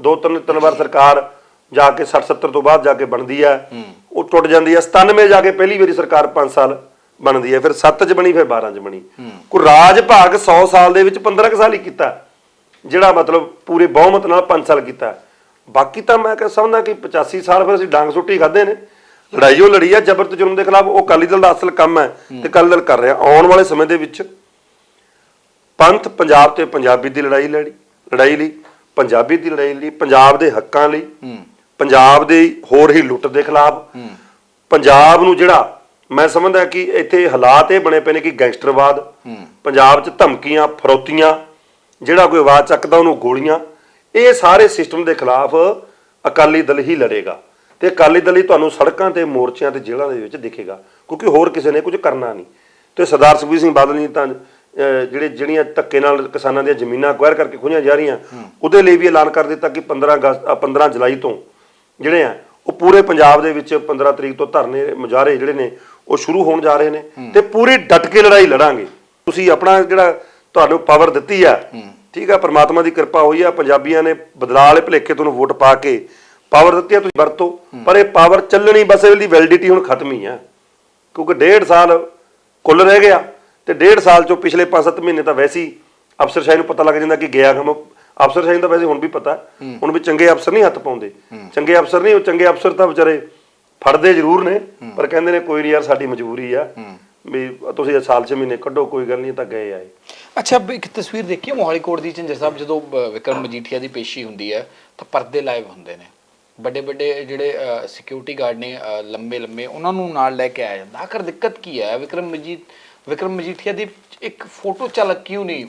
S1: ਦੋ ਤਿੰਨ ਤਿੰਨ ਵਾਰ ਸਰਕਾਰ ਜਾ ਕੇ 60 70 ਤੋਂ ਬਾਅਦ ਜਾ ਕੇ ਬਣਦੀ ਹੈ। ਉਹ ਟੁੱਟ ਜਾਂਦੀ ਹੈ। 97 ਜਾ ਕੇ ਪਹਿਲੀ ਵਾਰੀ ਸਰਕਾਰ 5 ਸਾਲ ਬਣਦੀ ਹੈ। ਫਿਰ 7 ਚ ਬਣੀ ਫਿਰ 12 ਚ ਬਣੀ। ਕੋਈ ਰਾਜ ਭਾਗ 100 ਸਾਲ ਦੇ ਵਿੱਚ 15 ਕੁ ਸਾਲ ਹੀ ਕੀਤਾ। ਜਿਹੜਾ ਮਤਲਬ ਪੂਰੇ ਬਹੁਮਤ ਨਾਲ 5 ਸਾਲ ਕੀਤਾ। ਬਾਕੀ ਤਾਂ ਮੈਂ ਕਹ ਸਮਝਦਾ ਕਿ 85 ਸਾਲ ਫਿਰ ਅਸੀਂ ਡਾਂਗ ਸੁੱਟੀ ਖਾਦੇ ਨੇ। ਲੜਾਈ ਉਹ ਲੜੀ ਆ ਜ਼ਬਰ ਤੇ ਜ਼ੁਲਮ ਦੇ ਖਿਲਾਫ ਉਹ ਅਕਾਲੀ ਦਲ ਦਾ ਅਸਲ ਕੰਮ ਹੈ ਤੇ ਅਕਾਲੀ ਦਲ ਕਰ ਰਿਹਾ। ਆਉਣ ਵਾਲੇ ਸਮੇਂ ਦੇ ਵਿੱਚ ਪੰਥ ਪੰਜਾਬ ਤੇ ਪੰਜਾਬੀ ਦੀ ਲੜਾਈ ਲੜੀ ਲੜਾਈ ਲਈ ਪੰਜਾਬੀ ਦੀ ਲੜਾਈ ਲਈ ਪੰਜਾਬ ਦੇ ਹੱਕਾਂ ਲਈ ਪੰਜਾਬ ਦੇ ਹੋਰ ਹੀ ਲੁੱਟ ਦੇ ਖਿਲਾਫ। ਪੰਜਾਬ ਨੂੰ ਜਿਹੜਾ ਮੈਂ ਸਮਝਦਾ ਕਿ ਇੱਥੇ ਹਾਲਾਤ ਇਹ ਬਣੇ ਪਏ ਨੇ ਕਿ ਗੈਂਗਸਟਰਵਾਦ ਪੰਜਾਬ 'ਚ ਧਮਕੀਆਂ ਫਰੌਤੀਆਂ ਜਿਹੜਾ ਕੋਈ ਆਵਾਜ਼ ਚੱਕਦਾ ਉਹਨੂੰ ਗੋਲੀਆਂ ਇਹ ਸਾਰੇ ਸਿਸਟਮ ਦੇ ਖਿਲਾਫ ਅਕਾਲੀ ਦਲ ਹੀ ਲੜੇਗਾ। ਤੇ ਅਕਾਲੀ ਦਲ ਹੀ ਤੁਹਾਨੂੰ ਸੜਕਾਂ ਤੇ ਮੋਰਚਿਆਂ ਤੇ ਜੇਲ੍ਹਾਂ ਦੇ ਵਿੱਚ ਦਿਖੇਗਾ। ਕਿਉਂਕਿ ਹੋਰ ਕਿਸੇ ਨੇ ਕੁਝ ਕਰਨਾ ਨਹੀਂ। ਤੇ ਸਰਦਾਰ ਸੁਖਬੀਰ ਸਿੰਘ ਬਾਦਲ ਨੇ ਤਾਂ ਜਿਹੜੇ ਜਿਹੜੀਆਂ ਧੱਕੇ ਨਾਲ ਕਿਸਾਨਾਂ ਦੀਆਂ ਜ਼ਮੀਨਾਂ ਅਕਵਾਇਰ ਕਰਕੇ ਖੋਹੀਆਂ ਜਾ ਰਹੀਆਂ ਉਹਦੇ ਲਈ ਵੀ ਐਲਾਨ ਕਰ ਦਿੱਤਾ ਕਿ 15 ਅਗਸਤ ਅ, 15 ਜੁਲਾਈ ਤੋਂ ਜਿਹੜੇ ਆ ਉਹ ਪੂਰੇ ਪੰਜਾਬ ਦੇ ਵਿੱਚ 15 ਤਰੀਕ ਤੋਂ ਧਰਨੇ ਮੁਜ਼ਾਹਰੇ ਜਿਹੜੇ ਨੇ ਉਹ ਸ਼ੁਰੂ ਹੋਣ ਜਾ ਰਹੇ ਨੇ ਤੇ ਪੂਰੀ ਡਟ ਕੇ ਲੜਾਈ ਲੜਾਂਗੇ। ਤੁਸੀਂ ਆਪਣਾ ਜਿਹੜਾ ਤੁਹਾਨੂੰ ਪਾਵਰ ਦਿੱਤੀ ਆ ਠੀਕ ਆ ਪ੍ਰਮਾਤਮਾ ਦੀ ਕਿਰਪਾ ਹੋਈ ਆ ਪੰਜਾਬੀਆਂ ਨੇ ਬਦਲਾਅ ਵਾਲੇ ਭਲੇਖੇ ਤੁਹਾਨੂੰ ਵੋਟ ਪਾ ਕੇ ਪਾਵਰ ਦਿੱਤੀ ਆ ਤੁਸੀਂ ਵਰਤੋ ਪਰ ਇਹ ਪਾਵਰ ਚੱਲਣੀ ਬਸ ਇਹਦੀ ਵੈਲਿਡਿਟੀ ਹੁਣ ਖਤਮ ਹੀ ਆ। ਕਿਉਂਕਿ ਡੇਢ ਸਾਲ ਕੁੱਲ ਰਹਿ ਗਿਆ ਤੇ ਡੇਢ ਸਾਲ ਚੋਂ ਪਿਛਲੇ 5-7 ਮਹੀਨੇ ਤਾਂ ਵੈਸੇ ਹੀ ਅਫਸਰਸ਼ਾਹੀ ਨੂੰ ਪਤਾ ਲੱਗ ਜਾਂਦਾ ਕਿ ਗਿਆ ਕੰਮ। ਅਫਸਰਸ਼ਾਹੀ ਨੂੰ ਤਾਂ ਵੈਸੇ ਹੁਣ ਵੀ ਪਤਾ। ਹੁਣ ਵੀ ਚੰਗੇ ਅਫਸਰ ਨਹੀਂ ਹੱਥ ਪਾਉਂਦੇ। ਚੰਗੇ ਅਫਸਰ ਨਹੀਂ ਉਹ ਚੰਗੇ ਅਫਸਰ ਤਾਂ ਵਿਚਾਰੇ ਫੜਦੇ ਜ਼ਰੂਰ ਨੇ ਪਰ ਕਹਿੰਦੇ ਨੇ ਕੋਈ ਨਹੀਂ ਯਾਰ ਸਾਡੀ ਮਜਬੂਰੀ ਆ। ਵੀ ਤੁਸੀਂ ਇਹ ਸਾਲ 6 ਮਹੀਨੇ ਕੱਢੋ ਕੋਈ ਗੱਲ ਨਹੀਂ ਤਾਂ ਗਏ ਆਏ
S2: ਅੱਛਾ ਇੱਕ ਤਸਵੀਰ ਦੇਖੀ ਹੈ ਮੋਹਾਲੀ ਕੋਟ ਦੀ ਝੰਜਰ ਸਾਹਿਬ ਜਦੋਂ ਵਿਕਰਮ ਮਜੀਠੀਆ ਦੀ ਪੇਸ਼ੀ ਹੁੰਦੀ ਹੈ ਤਾਂ ਪਰਦੇ ਲਾਈਵ ਹੁੰਦੇ ਨੇ। ਵੱਡੇ ਵੱਡੇ ਜਿਹੜੇ ਸਿਕਿਉਰਿਟੀ ਗਾਰਡ ਨੇ ਲੰਬੇ ਲੰਬੇ ਉਹਨਾਂ ਨੂੰ ਨਾਲ ਲੈ ਕੇ ਆਇਆ ਜਾਂਦਾ। ਆਖਰ ਦਿੱਕਤ ਕੀ ਹੈ? ਵਿਕਰਮ ਮਜੀਠ ਵਿਕਰਮ ਮਜੀਠੀਆ ਦੀ ਇੱਕ ਫੋਟੋ ਝਲਕ ਕਿਉਂ ਨਹੀਂ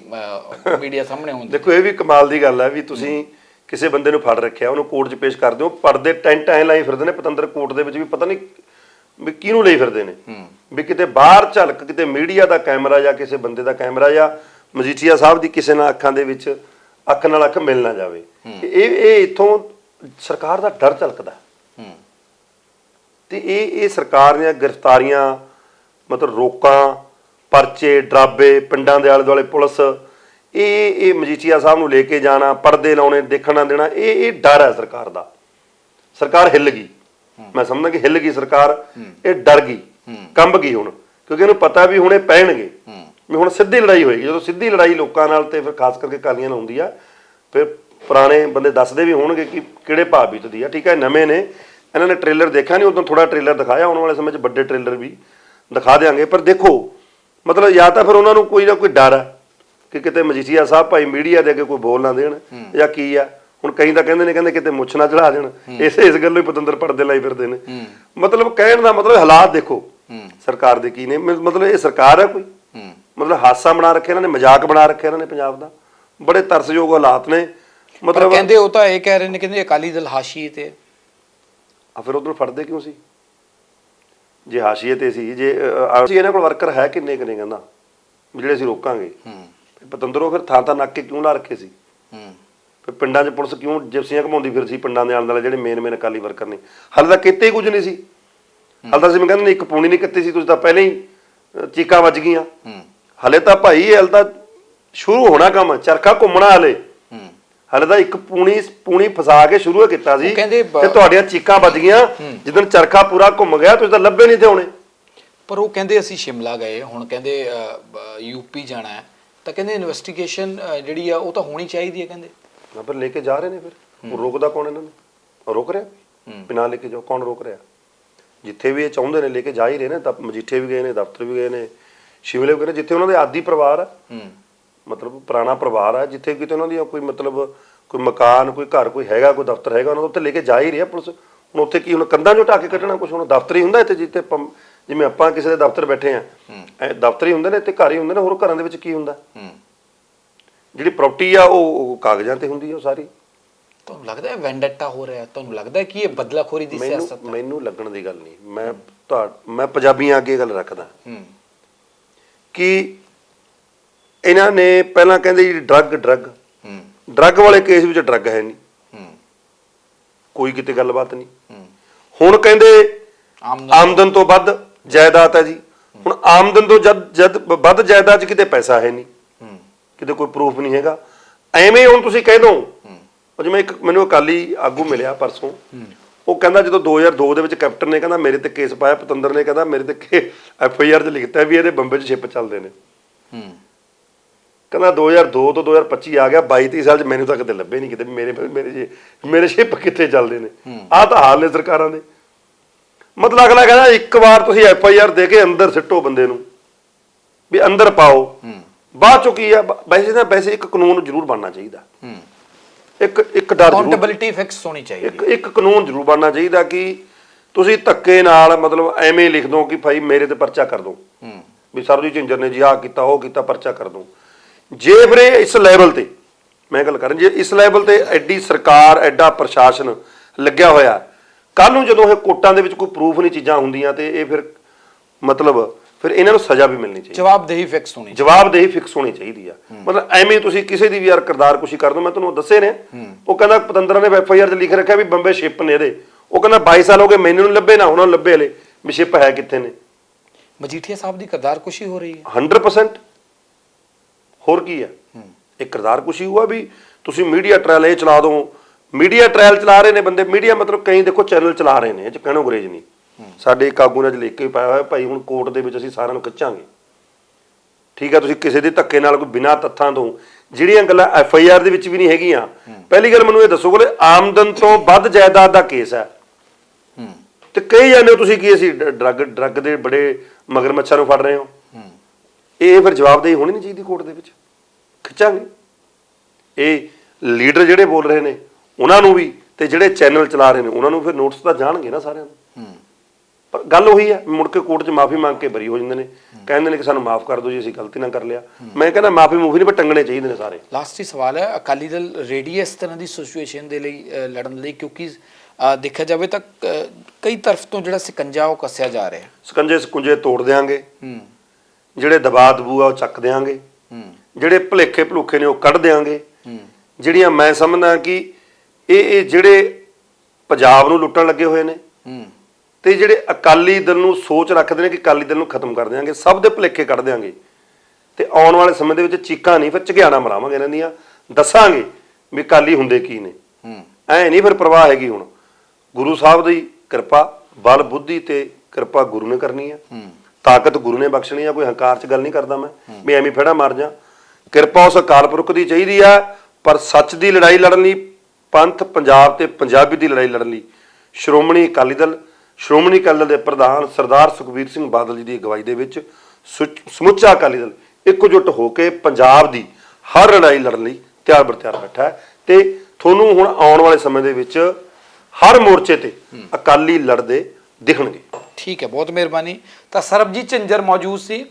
S2: ਮੀਡੀਆ ਸਾਹਮਣੇ ਹੁੰਦੀ
S1: ਦੇਖੋ ਇਹ ਵੀ ਕਮਾਲ ਦੀ ਗੱਲ ਹੈ ਵੀ ਤੁਸੀਂ ਕਿਸੇ ਬੰਦੇ ਨੂੰ ਫੜ ਰੱਖਿਆ ਉਹਨੂੰ ਕੋਰਟ 'ਚ ਪੇਸ਼ ਕਰਦੇ ਹੋ ਪਰਦੇ ਟੈਂਟ ਐ ਲਾਈ ਫਿਰਦੇ ਨੇ ਪਤੰਦਰ ਕੋਰਟ ਦੇ ਵਿੱਚ ਵੀ ਪਤਾ ਨਹੀਂ ਵੀ ਕਿਹਨੂੰ ਲਈ ਫਿਰਦੇ ਨੇ। ਵੀ ਕਿਤੇ ਬਾਹਰ ਝਲਕ ਕਿਤੇ ਮੀਡੀਆ ਦਾ ਕੈਮਰਾ ਜਾਂ ਕਿਸੇ ਬੰਦੇ ਦਾ ਕੈਮਰਾ ਜਾਂ ਮਜੀਠੀਆ ਸਾਹਿਬ ਦੀ ਕਿਸੇ ਨਾਲ ਅੱਖਾਂ ਦੇ ਵਿੱਚ ਅੱਖ ਨਾਲ ਅੱਖ ਮਿਲ ਨਾ ਜਾਵੇ। ਇਹ ਇਹ ਇਥੋਂ ਸਰਕਾਰ ਦਾ ਡਰ ਝਲਕਦਾ।
S2: ਹੂੰ।
S1: ਤੇ ਇਹ ਇਹ ਸਰਕਾਰ ਦੀਆਂ ਗ੍ਰਿਫਤਾਰੀਆਂ ਮਤਲਬ ਰੋਕਾਂ ਪਰਚੇ ਡਰਾਬੇ ਪਿੰਡਾਂ ਦੇ ਆਲੇ ਦੁਆਲੇ ਪੁਲਿਸ ਇਹ ਇਹ ਮਜੀਠੀਆ ਸਾਹਿਬ ਨੂੰ ਲੈ ਕੇ ਜਾਣਾ ਪਰਦੇ ਲਾਉਣੇ ਦੇਖਣ ਦੇਣਾ ਇਹ ਇਹ ਡਰ ਹੈ ਸਰਕਾਰ ਦਾ। ਸਰਕਾਰ ਹਿੱਲ ਗਈ। ਮੈਂ ਸਮਝਦਾ ਕਿ ਹਿੱਲ ਗਈ ਸਰਕਾਰ ਇਹ ਡਰ ਗਈ ਕੰਬ ਗਈ ਹੁਣ ਕਿਉਂਕਿ ਇਹਨੂੰ ਪਤਾ ਵੀ ਹੁਣੇ ਪੈਣਗੇ। ਵੀ ਹੁਣ ਸਿੱਧੀ ਲੜਾਈ ਹੋਏਗੀ ਜਦੋਂ ਸਿੱਧੀ ਲੜਾਈ ਲੋਕਾਂ ਨਾਲ ਤੇ ਫਿਰ ਖਾਸ ਕਰਕੇ ਕਾਲੀਆਂ ਨਾਲ ਹੁੰਦੀ ਆ ਫਿਰ ਪੁਰਾਣੇ ਬੰਦੇ ਦੱਸਦੇ ਵੀ ਹੋਣਗੇ ਕਿ ਕਿਹੜੇ ਭਾਅ ਬੀਤਦੀ ਆ ਠੀਕ ਹੈ ਨਵੇਂ ਨੇ। ਇਹਨਾਂ ਨੇ ਟ੍ਰੇਲਰ ਦੇਖਿਆ ਨਹੀਂ ਉਦੋਂ ਥੋੜਾ ਟ੍ਰੇਲਰ ਦਿਖਾਇਆ ਆਉਣ ਵਾਲੇ ਸਮੇਂ 'ਚ ਵੱਡੇ ਟ੍ਰੇਲਰ ਵੀ ਦਿਖਾ ਦੇਾਂਗੇ ਪਰ ਦੇਖੋ ਮਤਲਬ ਜਾਂ ਤਾਂ ਫਿਰ ਉਹਨਾਂ ਨੂੰ ਕੋਈ ਨਾ ਕੋਈ ਡਰ ਹੈ ਕਿ ਕਿਤੇ ਮਜੀਠੀਆ ਸਾਹਿਬ ਭਾਈ ਮੀਡੀਆ ਦੇ ਅੱਗੇ ਕੋਈ ਬੋਲ ਨਾ ਦੇਣ ਜਾਂ ਕੀ ਆ। ਹੁਣ ਕਈ ਤਾਂ ਕਹਿੰਦੇ ਨੇ ਕਹਿੰਦੇ ਕਿਤੇ ਮੁੱਛ ਨਾ ਚੜਾ ਦੇਣ। ਇਸ ਇਸ ਗੱਲੋਂ ਹੀ ਪਤੰਦਰ ਪੜਦੇ ਲਾਈ ਫਿਰਦੇ ਨੇ। ਮਤਲਬ ਕਹਿਣ ਦਾ ਮਤਲਬ ਹਾਲਾਤ ਦੇਖੋ ਸਰਕਾਰ ਦੇ ਕੀ ਨੇ। ਮਤਲਬ ਇਹ ਸਰਕਾਰ ਹੈ ਕੋਈ। ਮਤਲਬ ਹਾਸਾ ਬਣਾ ਰੱਖਿਆ ਇਹਨਾਂ ਨੇ ਮਜ਼ਾਕ ਬਣਾ ਰੱਖਿਆ ਇਹਨਾਂ ਨੇ ਪੰਜਾਬ ਦਾ। ਬੜੇ ਤਰਸਯੋਗ ਹਾਲਾਤ ਨੇ।
S2: ਪਰ
S1: ਮਤਲਬ
S2: ਕਹਿੰਦੇ ਉਹ ਤਾਂ ਇਹ ਕਹਿ ਰਹੇ ਨੇ ਕਹਿੰਦੇ ਅਕਾਲੀ ਦਲ ਹਾਸ਼ੀਏ ਤੇ ਹੈ।
S1: ਆ ਫਿਰ ਉਧਰ ਫੜਦੇ ਕਿਉਂ ਸੀ? ਜੇ ਹਾਸ਼ੀਏ ਤੇ ਸੀ ਜੇ ਅ, ਅ, ਅਸੀਂ ਇਹਨਾਂ ਕੋਲ ਵਰਕਰ ਹੈ ਕਿੰਨੇ ਕਿੰਨੇ ਕਹਿੰਦਾ ਜਿਹੜੇ ਅਸੀਂ ਰੋਕਾਂਗੇ?
S2: ਹੂੰ।
S1: ਪਤੰਦਰੋਂ ਫਿਰ ਥਾਂ ਥਾਂ ਨਾਕੇ ਕਿਉਂ ਲਾ ਰੱਖੇ ਸੀ?
S2: ਹੂੰ।
S1: ਫਿਰ ਪਿੰਡਾਂ 'ਚ ਪੁਲਿਸ ਕਿਉਂ ਜਿਪਸੀਆਂ ਘਮਾਉਂਦੀ ਫਿਰ ਸੀ ਪਿੰਡਾਂ ਦੇ ਆਲੇ ਦੁਆਲੇ ਜਿਹੜੇ ਮੇਨ ਮੇਨ ਅਕਾਲੀ ਵਰਕਰ ਨੇ? ਹਾਲੇ ਤਾਂ ਕਿਤੇ ਹੀ ਕੁਝ ਨਹੀਂ ਸੀ। ਹਾਲੇ ਤਾਂ ਅਸੀਂ ਮੈਂ ਕਹਿੰਦਾ ਇੱਕ ਪੂਣੀ ਨਹੀਂ ਕੱਤੀ ਸੀ ਤੁਸੀਂ ਤਾਂ ਪਹਿਲਾਂ ਹੀ ਅ, ਚੀਕਾਂ ਵੱਜ ਗਈਆਂ।
S2: ਹੂੰ।
S1: ਹਲੇ ਤਾਂ ਭਾਈ ਇਹ ਹਲੇ ਤਾਂ ਸ਼ੁਰੂ ਹੋਣਾ ਕੰਮ ਚਰਖਾ ਘੁੰਮਣਾ ਹਲੇ। ਹਲੇ ਤਾਂ ਇੱਕ ਪੂਣੀ ਪੂਣੀ ਫਸਾ ਕੇ ਸ਼ੁਰੂ ਕੀਤਾ ਸੀ ਤੇ ਤੁਹਾਡੀਆਂ ਚੀਕਾਂ ਵੱਜ ਗਈਆਂ। ਜਦੋਂ ਚਰਖਾ ਪੂਰਾ ਘੁੰਮ ਗਿਆ ਤੁਸੀਂ ਤਾਂ ਲੱਭੇ ਨਹੀਂ ਤੇ ਹੋਣੇ।
S2: ਪਰ ਉਹ ਕਹਿੰਦੇ ਅਸੀਂ ਸ਼ਿਮਲਾ ਗਏ ਹੁਣ ਕਹਿੰਦੇ ਯੂਪੀ ਜਾਣਾ ਹੈ। ਤਾਂ ਕਹਿੰਦੇ ਇਨਵੈਸਟੀਗੇਸ਼ਨ ਜਿਹੜੀ ਆ ਉਹ ਤਾਂ ਹੋਣੀ ਚਾਹੀਦੀ ਹੈ ਕਹਿੰਦੇ।
S1: ਨਾ ਪਰ ਲੈ ਕੇ ਜਾ ਰਹੇ ਨੇ ਫਿਰ। ਉਹ ਰੋਕਦਾ ਕੌਣ ਇਹਨਾਂ ਨੂੰ? ਰੋਕ ਰਿਹਾ? ਬਿਨਾਂ ਲੈ ਕੇ ਜਾਓ ਕੌਣ ਰੋਕ ਰਿਹਾ? ਜਿੱਥੇ ਵੀ ਇਹ ਚਾਹੁੰਦੇ ਨੇ ਲੈ ਕੇ ਜਾ ਹੀ ਰਹੇ ਨੇ। ਤਾਂ ਮਜੀਠੇ ਵੀ ਗਏ ਨੇ ਦਫ਼ਤਰ ਵੀ ਗਏ ਨੇ। ਸ਼ਿਮਲੇ ਵੀ ਗਏ ਨੇ ਜਿੱਥੇ ਉਹਨਾਂ ਦੇ ਆਦੀ ਪਰਿਵਾਰ ਆ। ਮਤਲਬ ਪੁਰਾਣਾ ਪਰਿਵਾਰ ਆ ਜਿੱਥੇ ਕਿਤੇ ਉਹਨਾਂ ਦੀ ਕੋਈ ਮਤਲਬ ਕੋਈ ਮਕਾਨ ਕੋਈ ਘਰ ਕੋਈ ਹੈਗਾ ਕੋਈ ਦਫ਼ਤਰ ਹੈਗਾ ਉਹਨਾਂ ਦਾ ਉੱਥੇ ਲੈ ਕੇ ਜਾ ਹੀ ਰਿਹਾ ਪੁਲਿਸ। ਹੁਣ ਉੱਥੇ ਕੀ ਹੁਣ ਕੰਧਾਂ ਚੋਂ ਕੇ ਕੱਢਣਾ ਕੁਝ ਹੁਣ ਦਫ਼ਤਰ ਹੀ ਹੁੰਦਾ ਇੱਥੇ ਜਿੱਥੇ ਜਿਵੇਂ ਆਪਾਂ ਕਿਸੇ ਦੇ ਦਫ਼ਤਰ ਬੈਠੇ ਆ ਐ ਦਫ਼ਤਰ ਹੀ ਹੁੰਦੇ ਨੇ ਤੇ ਘਰ ਹੀ ਹੁੰਦੇ ਨੇ ਹੋਰ ਘਰਾਂ ਦੇ ਵਿੱਚ ਕੀ ਹੁੰਦਾ? ਜਿਹੜੀ ਪ੍ਰਾਪਰਟੀ ਆ ਉਹ ਕਾਗਜ਼ਾਂ ਤੇ ਹੁੰਦੀ ਆ ਉਹ ਸਾਰੀ।
S2: ਤੁਹਾਨੂੰ ਲੱਗਦਾ ਹੈ ਵੈਂਡੇਟਾ ਹੋ ਰਿਹਾ? ਤੁਹਾਨੂੰ ਲੱਗਦਾ ਹੈ ਕਿ ਇਹ ਬਦਲਾਖੋਰੀ ਦੀ ਸਿਆਸਤ ਹੈ?
S1: ਮੈਨੂੰ ਲੱਗਣ ਦੀ ਗੱਲ ਨਹੀਂ। ਮੈਂ ਮੈਂ ਪੰਜਾਬੀਆਂ ਅੱਗੇ ਗੱਲ ਰੱਖਦਾ। ਕਿ ਇਹਨਾਂ ਨੇ ਪਹਿਲਾਂ ਕਹਿੰਦੇ ਜੀ ਡਰੱਗ ਡਰੱਗ
S2: ਹੂੰ।
S1: ਡਰੱਗ ਵਾਲੇ ਕੇਸ ਵਿੱਚ ਡਰੱਗ ਹੈ ਨਹੀਂ।
S2: ਹੂੰ।
S1: ਕੋਈ ਕਿਤੇ ਗੱਲਬਾਤ ਨਹੀਂ।
S2: ਹੂੰ।
S1: ਹੁਣ ਕਹਿੰਦੇ
S2: ਆਮਦਨ
S1: ਤੋਂ ਵੱਧ ਜਾਇਦਾਦ ਹੈ ਜੀ। ਹੁਣ ਆਮਦਨ ਤੋਂ ਜਦ ਜਦ ਵੱਧ ਜਾਇਦਾਦ 'ਚ ਕਿਤੇ ਪੈਸਾ ਹੈ ਨਹੀਂ।
S2: ਹੂੰ।
S1: ਕਿਤੇ ਕੋਈ ਪ੍ਰੂਫ ਨਹੀਂ ਹੈਗਾ। ਐਵੇਂ ਹੁਣ ਤੁਸੀਂ ਕਹਿ ਦੋ। ਜਿਵੇਂ ਇੱਕ ਮੈਨੂੰ ਅਕਾਲੀ ਆਗੂ ਮਿਲਿਆ ਪਰਸੋਂ। ਉਹ ਕਹਿੰਦਾ ਜਦੋਂ 2002 ਦੇ ਵਿੱਚ ਕੈਪਟਨ ਨੇ ਕਹਿੰਦਾ ਮੇਰੇ ਤੇ ਕੇਸ ਪਾਇਆ ਪਤੰਦਰ ਨੇ ਕਹਿੰਦਾ ਮੇਰੇ ਤੇ ਐਫ ਆਈ ਆਰ 'ਚ ਲਿਖਤਾ ਵੀ ਇਹਦੇ ਬੰਬੇ 'ਚ ਸ਼ਿਪ ਚੱਲਦੇ ਨੇ।
S2: ਹੂੰ।
S1: ਕਹਿੰਦਾ 2002 ਤੋਂ 2025 ਆ ਗਿਆ 22 23 ਸਾਲ 'ਚ ਮੈਨੂੰ ਤਾਂ ਕਿਤੇ ਲੱਭੇ ਨਹੀਂ ਕਿਤੇ ਮੇਰੇ ਮੇਰੇ ਜੇ ਮੇਰੇ ਸ਼ਿਪ ਕਿੱਥੇ ਚੱਲਦੇ ਨੇ? ਆਹ ਤਾਂ ਹਾਲ ਨੇ ਸਰਕਾਰਾਂ ਦੇ। ਮਤਲਬ ਅਗਲਾ ਕਹਿੰਦਾ ਇੱਕ ਵਾਰ ਤੁਸੀਂ ਐਫ ਆਈ ਆਰ ਦੇ ਕੇ ਅੰਦਰ ਸਿੱਟੋ ਬੰਦੇ ਨੂੰ ਵੀ ਅੰਦਰ ਪਾਓ। ਬਾਅਦ ਚੋਂ ਕੀ ਆ? ਵੈਸੇ ਤਾਂ ਵੈਸੇ ਇੱਕ ਕਾਨੂੰਨ ਜ਼ਰੂਰ ਬਣਨਾ ਚਾਹੀਦਾ। ਇੱਕ ਇੱਕ ਡਰ ਜ਼ਰੂਰ
S2: ਅਕਾਊਂਟੇਬਿਲਟੀ ਫਿਕਸ ਹੋਣੀ ਚਾਹੀਦੀ
S1: ਇੱਕ ਇੱਕ ਕਾਨੂੰਨ ਜ਼ਰੂਰ ਬਣਨਾ ਚਾਹੀਦਾ ਕਿ ਤੁਸੀਂ ਧੱਕੇ ਨਾਲ ਮਤਲਬ ਐਵੇਂ ਲਿਖ ਦੋ ਕਿ ਭਾਈ ਮੇਰੇ ਤੇ ਪਰਚਾ ਕਰ ਦੋ। ਵੀ ਸਰਬਜੀਤ ਝਿੰਜਰ ਨੇ ਜੀ ਆਹ ਕੀਤਾ ਉਹ ਕੀਤਾ ਪਰਚਾ ਕਰ ਦੋ। ਜੇ ਵੀਰੇ ਇਸ ਲੈਵਲ ਤੇ ਮੈਂ ਗੱਲ ਕਰਾਂ ਜੇ ਇਸ ਲੈਵਲ ਤੇ ਐਡੀ ਸਰਕਾਰ ਐਡਾ ਪ੍ਰਸ਼ਾਸਨ ਲੱਗਿਆ ਹੋਇਆ ਕੱਲ ਨੂੰ ਜਦੋਂ ਇਹ ਕੋਰਟਾਂ ਦੇ ਵਿੱਚ ਕੋਈ ਪ੍ਰੂਫ ਨਹੀਂ ਚੀਜ਼ਾਂ ਹੁੰਦੀਆਂ ਤੇ ਇਹ ਫਿਰ ਮਤਲਬ ਫਿਰ ਇਹਨਾਂ ਨੂੰ ਸਜ਼ਾ ਵੀ ਮਿਲਣੀ ਚਾਹੀਦੀ।
S2: ਜਵਾਬਦੇਹੀ ਫਿਕਸ ਹੋਣੀ
S1: ਜਵਾਬਦੇਹੀ ਫਿਕਸ ਹੋਣੀ ਚਾਹੀਦੀ ਆ। ਮਤਲਬ ਐਵੇਂ ਤੁਸੀਂ ਕਿਸੇ ਦੀ ਵੀ ਯਾਰ ਕਿਰਦਾਰ ਕੁਸ਼ੀ ਕਰ ਦੋ ਮੈਂ ਤੁਹਾਨੂੰ ਦੱਸੇ ਨੇ। ਉਹ ਕਹਿੰਦਾ ਪਤੰਦਰਾਂ ਨੇ ਐਫ ਆਈ ਆਰ 'ਚ ਲਿਖ ਰੱਖਿਆ ਵੀ ਬੰਬੇ ਸ਼ਿਪ ਨੇ ਇਹਦੇ। ਉਹ ਕਹਿੰਦਾ 22 ਸਾਲ ਹੋ ਗਏ ਮੈਨੂੰ ਨਹੀਂ ਲੱਭੇ ਨਾ ਉਹਨਾਂ ਨੂੰ ਲੱਭੇ ਹਲੇ ਵੀ ਸ਼ਿਪ ਹੈ ਕਿੱਥੇ ਨੇ।
S2: ਮਜੀਠੀਆ ਸਾਹਿਬ ਦੀ ਕਰਦਾਰ ਕੁਸ਼ੀ ਹੋ ਰਹੀ ਹੈ।
S1: 100% ਹੋਰ ਕੀ ਹੈ। ਇਹ ਕਿਰਦਾਰ ਕੁਸ਼ੀ ਹੁਆ ਵੀ ਤੁਸੀਂ ਮੀਡੀਆ ਟ੍ਰਾਇਲ ਇਹ ਚਲਾ ਦੋ। ਮੀਡੀਆ ਟ੍ਰਾਇਲ ਚਲਾ ਰਹੇ ਨੇ ਬੰਦੇ। ਮੀਡੀਆ ਮਤਲਬ ਕਈ ਦੇਖੋ ਚੈਨਲ ਚਲਾ ਰਹੇ ਨੇ ਇਹ ਚ ਕਹਿਣੋ ਗਰੇਜ ਨਹੀਂ। ਸਾਡੇ ਇੱਕ ਆਗੂ ਨੇ ਅੱਜ ਲਿਖ ਕੇ ਪਾਇਆ ਹੋਇਆ ਭਾਈ ਹੁਣ ਕੋਰਟ ਦੇ ਵਿੱਚ ਅਸੀਂ ਸਾਰਿਆਂ ਨੂੰ ਖਿੱਚਾਂਗੇ ਠੀਕ ਹੈ ਤੁਸੀਂ ਕਿਸੇ ਦੇ ਧੱਕੇ ਨਾਲ ਕੋਈ ਬਿਨਾਂ ਤੱਥਾਂ ਤੋਂ ਜਿਹੜੀਆਂ ਗੱਲਾਂ ਐਫ ਆਈ ਆਰ ਦੇ ਵਿੱਚ ਵੀ ਨਹੀਂ ਹੈਗੀਆਂ। ਪਹਿਲੀ ਗੱਲ ਮੈਨੂੰ ਇਹ ਦੱਸੋ ਕੋਲੇ ਆਮਦਨ ਤੋਂ ਵੱਧ ਜਾਇਦਾਦ ਦਾ ਕੇਸ ਹੈ। ਤੇ ਕਹੀ ਜਾਂਦੇ ਹੋ ਤੁਸੀਂ ਕੀ ਅਸੀਂ ਡਰੱਗ ਡਰੱਗ ਦੇ ਬੜੇ ਮਗਰਮੱਛਾਂ ਨੂੰ ਫੜ ਰਹੇ ਹੂੰ? ਇਹ ਫਿਰ ਜਵਾਬਦੇਹੀ ਹੋਣੀ ਨਹੀਂ ਚਾਹੀਦੀ ਕੋਰਟ ਦੇ ਵਿੱਚ। ਖਿੱਚਾਂਗੇ। ਇਹ ਲੀਡਰ ਜਿਹੜੇ ਬੋਲ ਰਹੇ ਨੇ ਉਹਨਾਂ ਨੂੰ ਵੀ ਤੇ ਜਿਹੜੇ ਚੈਨਲ ਚਲਾ ਰਹੇ ਨੇ ਉਹਨਾਂ ਨੂੰ ਫਿਰ ਨੋਟਿਸ ਤਾਂ ਜਾਣਗੇ ਨਾ ਸਾਰਿਆਂ ਨੂੰ। ਪਰ ਗੱਲ ਉਹੀ ਹੈ ਮੁੜ ਕੇ ਕੋਰਟ 'ਚ ਮਾਫੀ ਮੰਗ ਕੇ ਬਰੀ ਹੋ ਜਾਂਦੇ ਨੇ। ਕਹਿੰਦੇ ਨੇ ਕਿ ਸਾਨੂੰ ਮਾਫ ਕਰ ਦਿਓ ਜੀ ਅਸੀਂ ਗਲਤੀ ਨਾ ਕਰ ਲਿਆ। ਮੈਂ ਕਹਿੰਦਾ ਮਾਫੀ ਮੂਫੀ ਨਹੀਂ ਪਰ ਟੰਗਣੇ ਚਾਹੀਦੇ ਨੇ ਸਾਰੇ।
S2: ਲਾਸਟ ਹੀ ਸਵਾਲ ਹੈ ਅਕਾਲੀ ਦਲ ਰੈਡੀ ਇਸ ਤਰ੍ਹਾਂ ਦੀ ਸਿਚੁਏਸ਼ਨ ਦੇ ਲਈ ਲੜਨ ਲਈ ਕਿਉਂਕਿ ਦੇਖਿਆ ਜਾਵੇ ਤਾਂ ਕਈ ਤਰਫ ਤੋਂ ਜਿਹੜਾ ਸਿਕੰਜਾ ਉਹ ਕੱਸਿਆ ਜਾ ਰਿਹਾ। ਹੈ
S1: ਸਕੰਜੇ ਸਕੁੰਜੇ ਤੋੜ ਦੇਾਂਗੇ ਜਿਹੜੇ ਦਬਾ ਦਬੂ ਆ ਉਹ ਚੱਕ ਦੇਾਂਗੇ
S2: ਹੂੰ।
S1: ਜਿਹੜੇ ਭਲੇਖੇ ਭਲੂਖੇ ਨੇ ਉਹ ਕੱਢ ਦੇਾਂਗੇ
S2: ਹੂੰ।
S1: ਜਿਹੜੀਆਂ ਮੈਂ ਸਮਝਦਾ ਕਿ ਇਹ ਇਹ ਜਿਹੜੇ ਪੰਜਾਬ ਨੂੰ ਲੁੱਟਣ ਲੱਗੇ ਹੋਏ ਨੇ
S2: ਹੂੰ।
S1: ਤੇ ਜਿਹੜੇ ਅਕਾਲੀ ਦਲ ਨੂੰ ਸੋਚ ਰੱਖਦੇ ਨੇ ਕਿ ਅਕਾਲੀ ਦਲ ਨੂੰ ਖਤਮ ਕਰ ਦਿਆਂਗੇ ਸਭ ਦੇ ਭਲੇਖੇ ਕੱਢ ਦਿਆਂਗੇ। ਤੇ ਆਉਣ ਵਾਲੇ ਸਮੇਂ ਦੇ ਵਿੱਚ ਚੀਕਾਂ ਨਹੀਂ ਫਿਰ ਝਗਿਆਣਾ ਮਰਾਵਾਂਗੇ ਇਹਨਾਂ ਦੀਆਂ। ਦੱਸਾਂਗੇ ਵੀ ਅਕਾਲੀ ਹੁੰਦੇ ਕੀ ਨੇ।
S2: ਹੂੰ।
S1: ਐ ਨਹੀਂ ਫਿਰ ਪ੍ਰਵਾਹ ਹੈਗੀ ਹੁਣ। ਗੁਰੂ ਸਾਹਿਬ ਦੀ ਕਿਰਪਾ ਬਲ ਬੁੱਧੀ ਤੇ ਕਿਰਪਾ ਗੁਰੂ ਨੇ ਕਰਨੀ ਹੂੰ। ਤਾਕਤ ਗੁਰੂ ਨੇ ਬਖਸ਼ਣੀ ਆ ਕੋਈ ਹੰਕਾਰ 'ਚ ਗੱਲ ਨਹੀਂ ਕਰਦਾ ਮੈਂ ਵੀ ਐਵੇਂ ਫੇੜਾ ਮਾਰ ਜਾ। ਕਿਰਪਾ ਉਸ ਅਕਾਲ ਪੁਰਖ ਦੀ ਚਾਹੀਦੀ ਆ ਪਰ ਸੱਚ ਦੀ ਲੜਾਈ ਲੜਨ ਲਈ ਪੰਥ ਪੰਜਾਬ ਤੇ ਪੰਜਾਬੀ ਦੀ ਲੜਾਈ ਲੜਨ ਲਈ। ਸ਼੍ਰੋਮਣੀ ਅਕਾਲੀ ਦਲ ਸ਼੍ਰੋਮਣੀ ਅਕਾਲੀ ਦਲ ਦੇ ਪ੍ਰਧਾਨ ਸਰਦਾਰ ਸੁਖਬੀਰ ਸਿੰਘ ਬਾਦਲ ਜੀ ਦੀ ਅਗਵਾਈ ਦੇ ਵਿੱਚ ਸਮੁੱਚਾ ਅਕਾਲੀ ਦਲ ਇੱਕਜੁੱਟ ਹੋ ਕੇ ਪੰਜਾਬ ਦੀ ਹਰ ਲੜਾਈ ਲੜਨ ਲਈ ਤਿਆਰ ਬਰ ਤਿਆਰ ਬੈਠਾ ਹੈ। ਤੇ ਤੁਹਾਨੂੰ ਹੁਣ ਆਉਣ ਵਾਲੇ ਸਮੇਂ ਦੇ ਵਿੱਚ ਹਰ ਮੋਰਚੇ ਤੇ ਅਕਾਲੀ ਲੜਦੇ ਦਿਖਣਗੇ।
S2: ਠੀਕ ਹੈ ਬਹੁਤ ਮਿਹਰਬਾਨੀ ਤਾਂ ਸਰਬਜੀਤ ਝੰਜਰ ਮੌਜੂਦ ਸੀ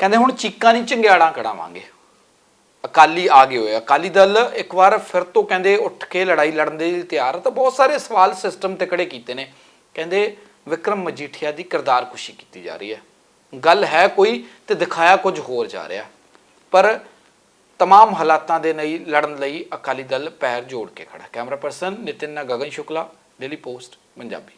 S2: ਕਹਿੰਦੇ ਹੁਣ ਚੀਕਾਂ ਨਹੀਂ ਚੰਗਿਆੜਾਂ ਕਢਾਵਾਂਗੇ ਅਕਾਲੀ ਆ ਗਏ ਹੋਏ ਆ। ਅਕਾਲੀ ਦਲ ਇੱਕ ਵਾਰ ਫਿਰ ਤੋਂ ਕਹਿੰਦੇ ਉੱਠ ਕੇ ਲੜਾਈ ਲੜਨ ਦੇ ਲਈ ਤਿਆਰ ਹੈ ਤਾਂ ਬਹੁਤ ਸਾਰੇ ਸਵਾਲ ਸਿਸਟਮ ਤੇ ਖੜੇ ਕੀਤੇ ਨੇ ਕਹਿੰਦੇ ਵਿਕਰਮ ਮਜੀਠੀਆ ਦੀ ਕਿਰਦਾਰ ਕੁਸ਼ੀ ਕੀਤੀ ਜਾ ਰਹੀ ਹੈ ਗੱਲ ਹੈ ਕੋਈ ਤੇ ਦਿਖਾਇਆ ਕੁਝ ਹੋਰ ਜਾ ਰਿਹਾ ਪਰ तमाम ਹਾਲਾਤਾਂ ਦੇ ਲਈ ਲੜਨ ਲਈ ਅਕਾਲੀ ਦਲ ਪੈਰ ਜੋੜ ਕੇ ਖੜਾ ਕੈਮਰਾ ਪਰਸਨ ਨਿਤਿਨ ਨਾਲ ਗਗਨ ਸ਼ੁਕਲਾ ਡੇਲੀ ਪੋਸਟ ਪੰਜਾਬੀ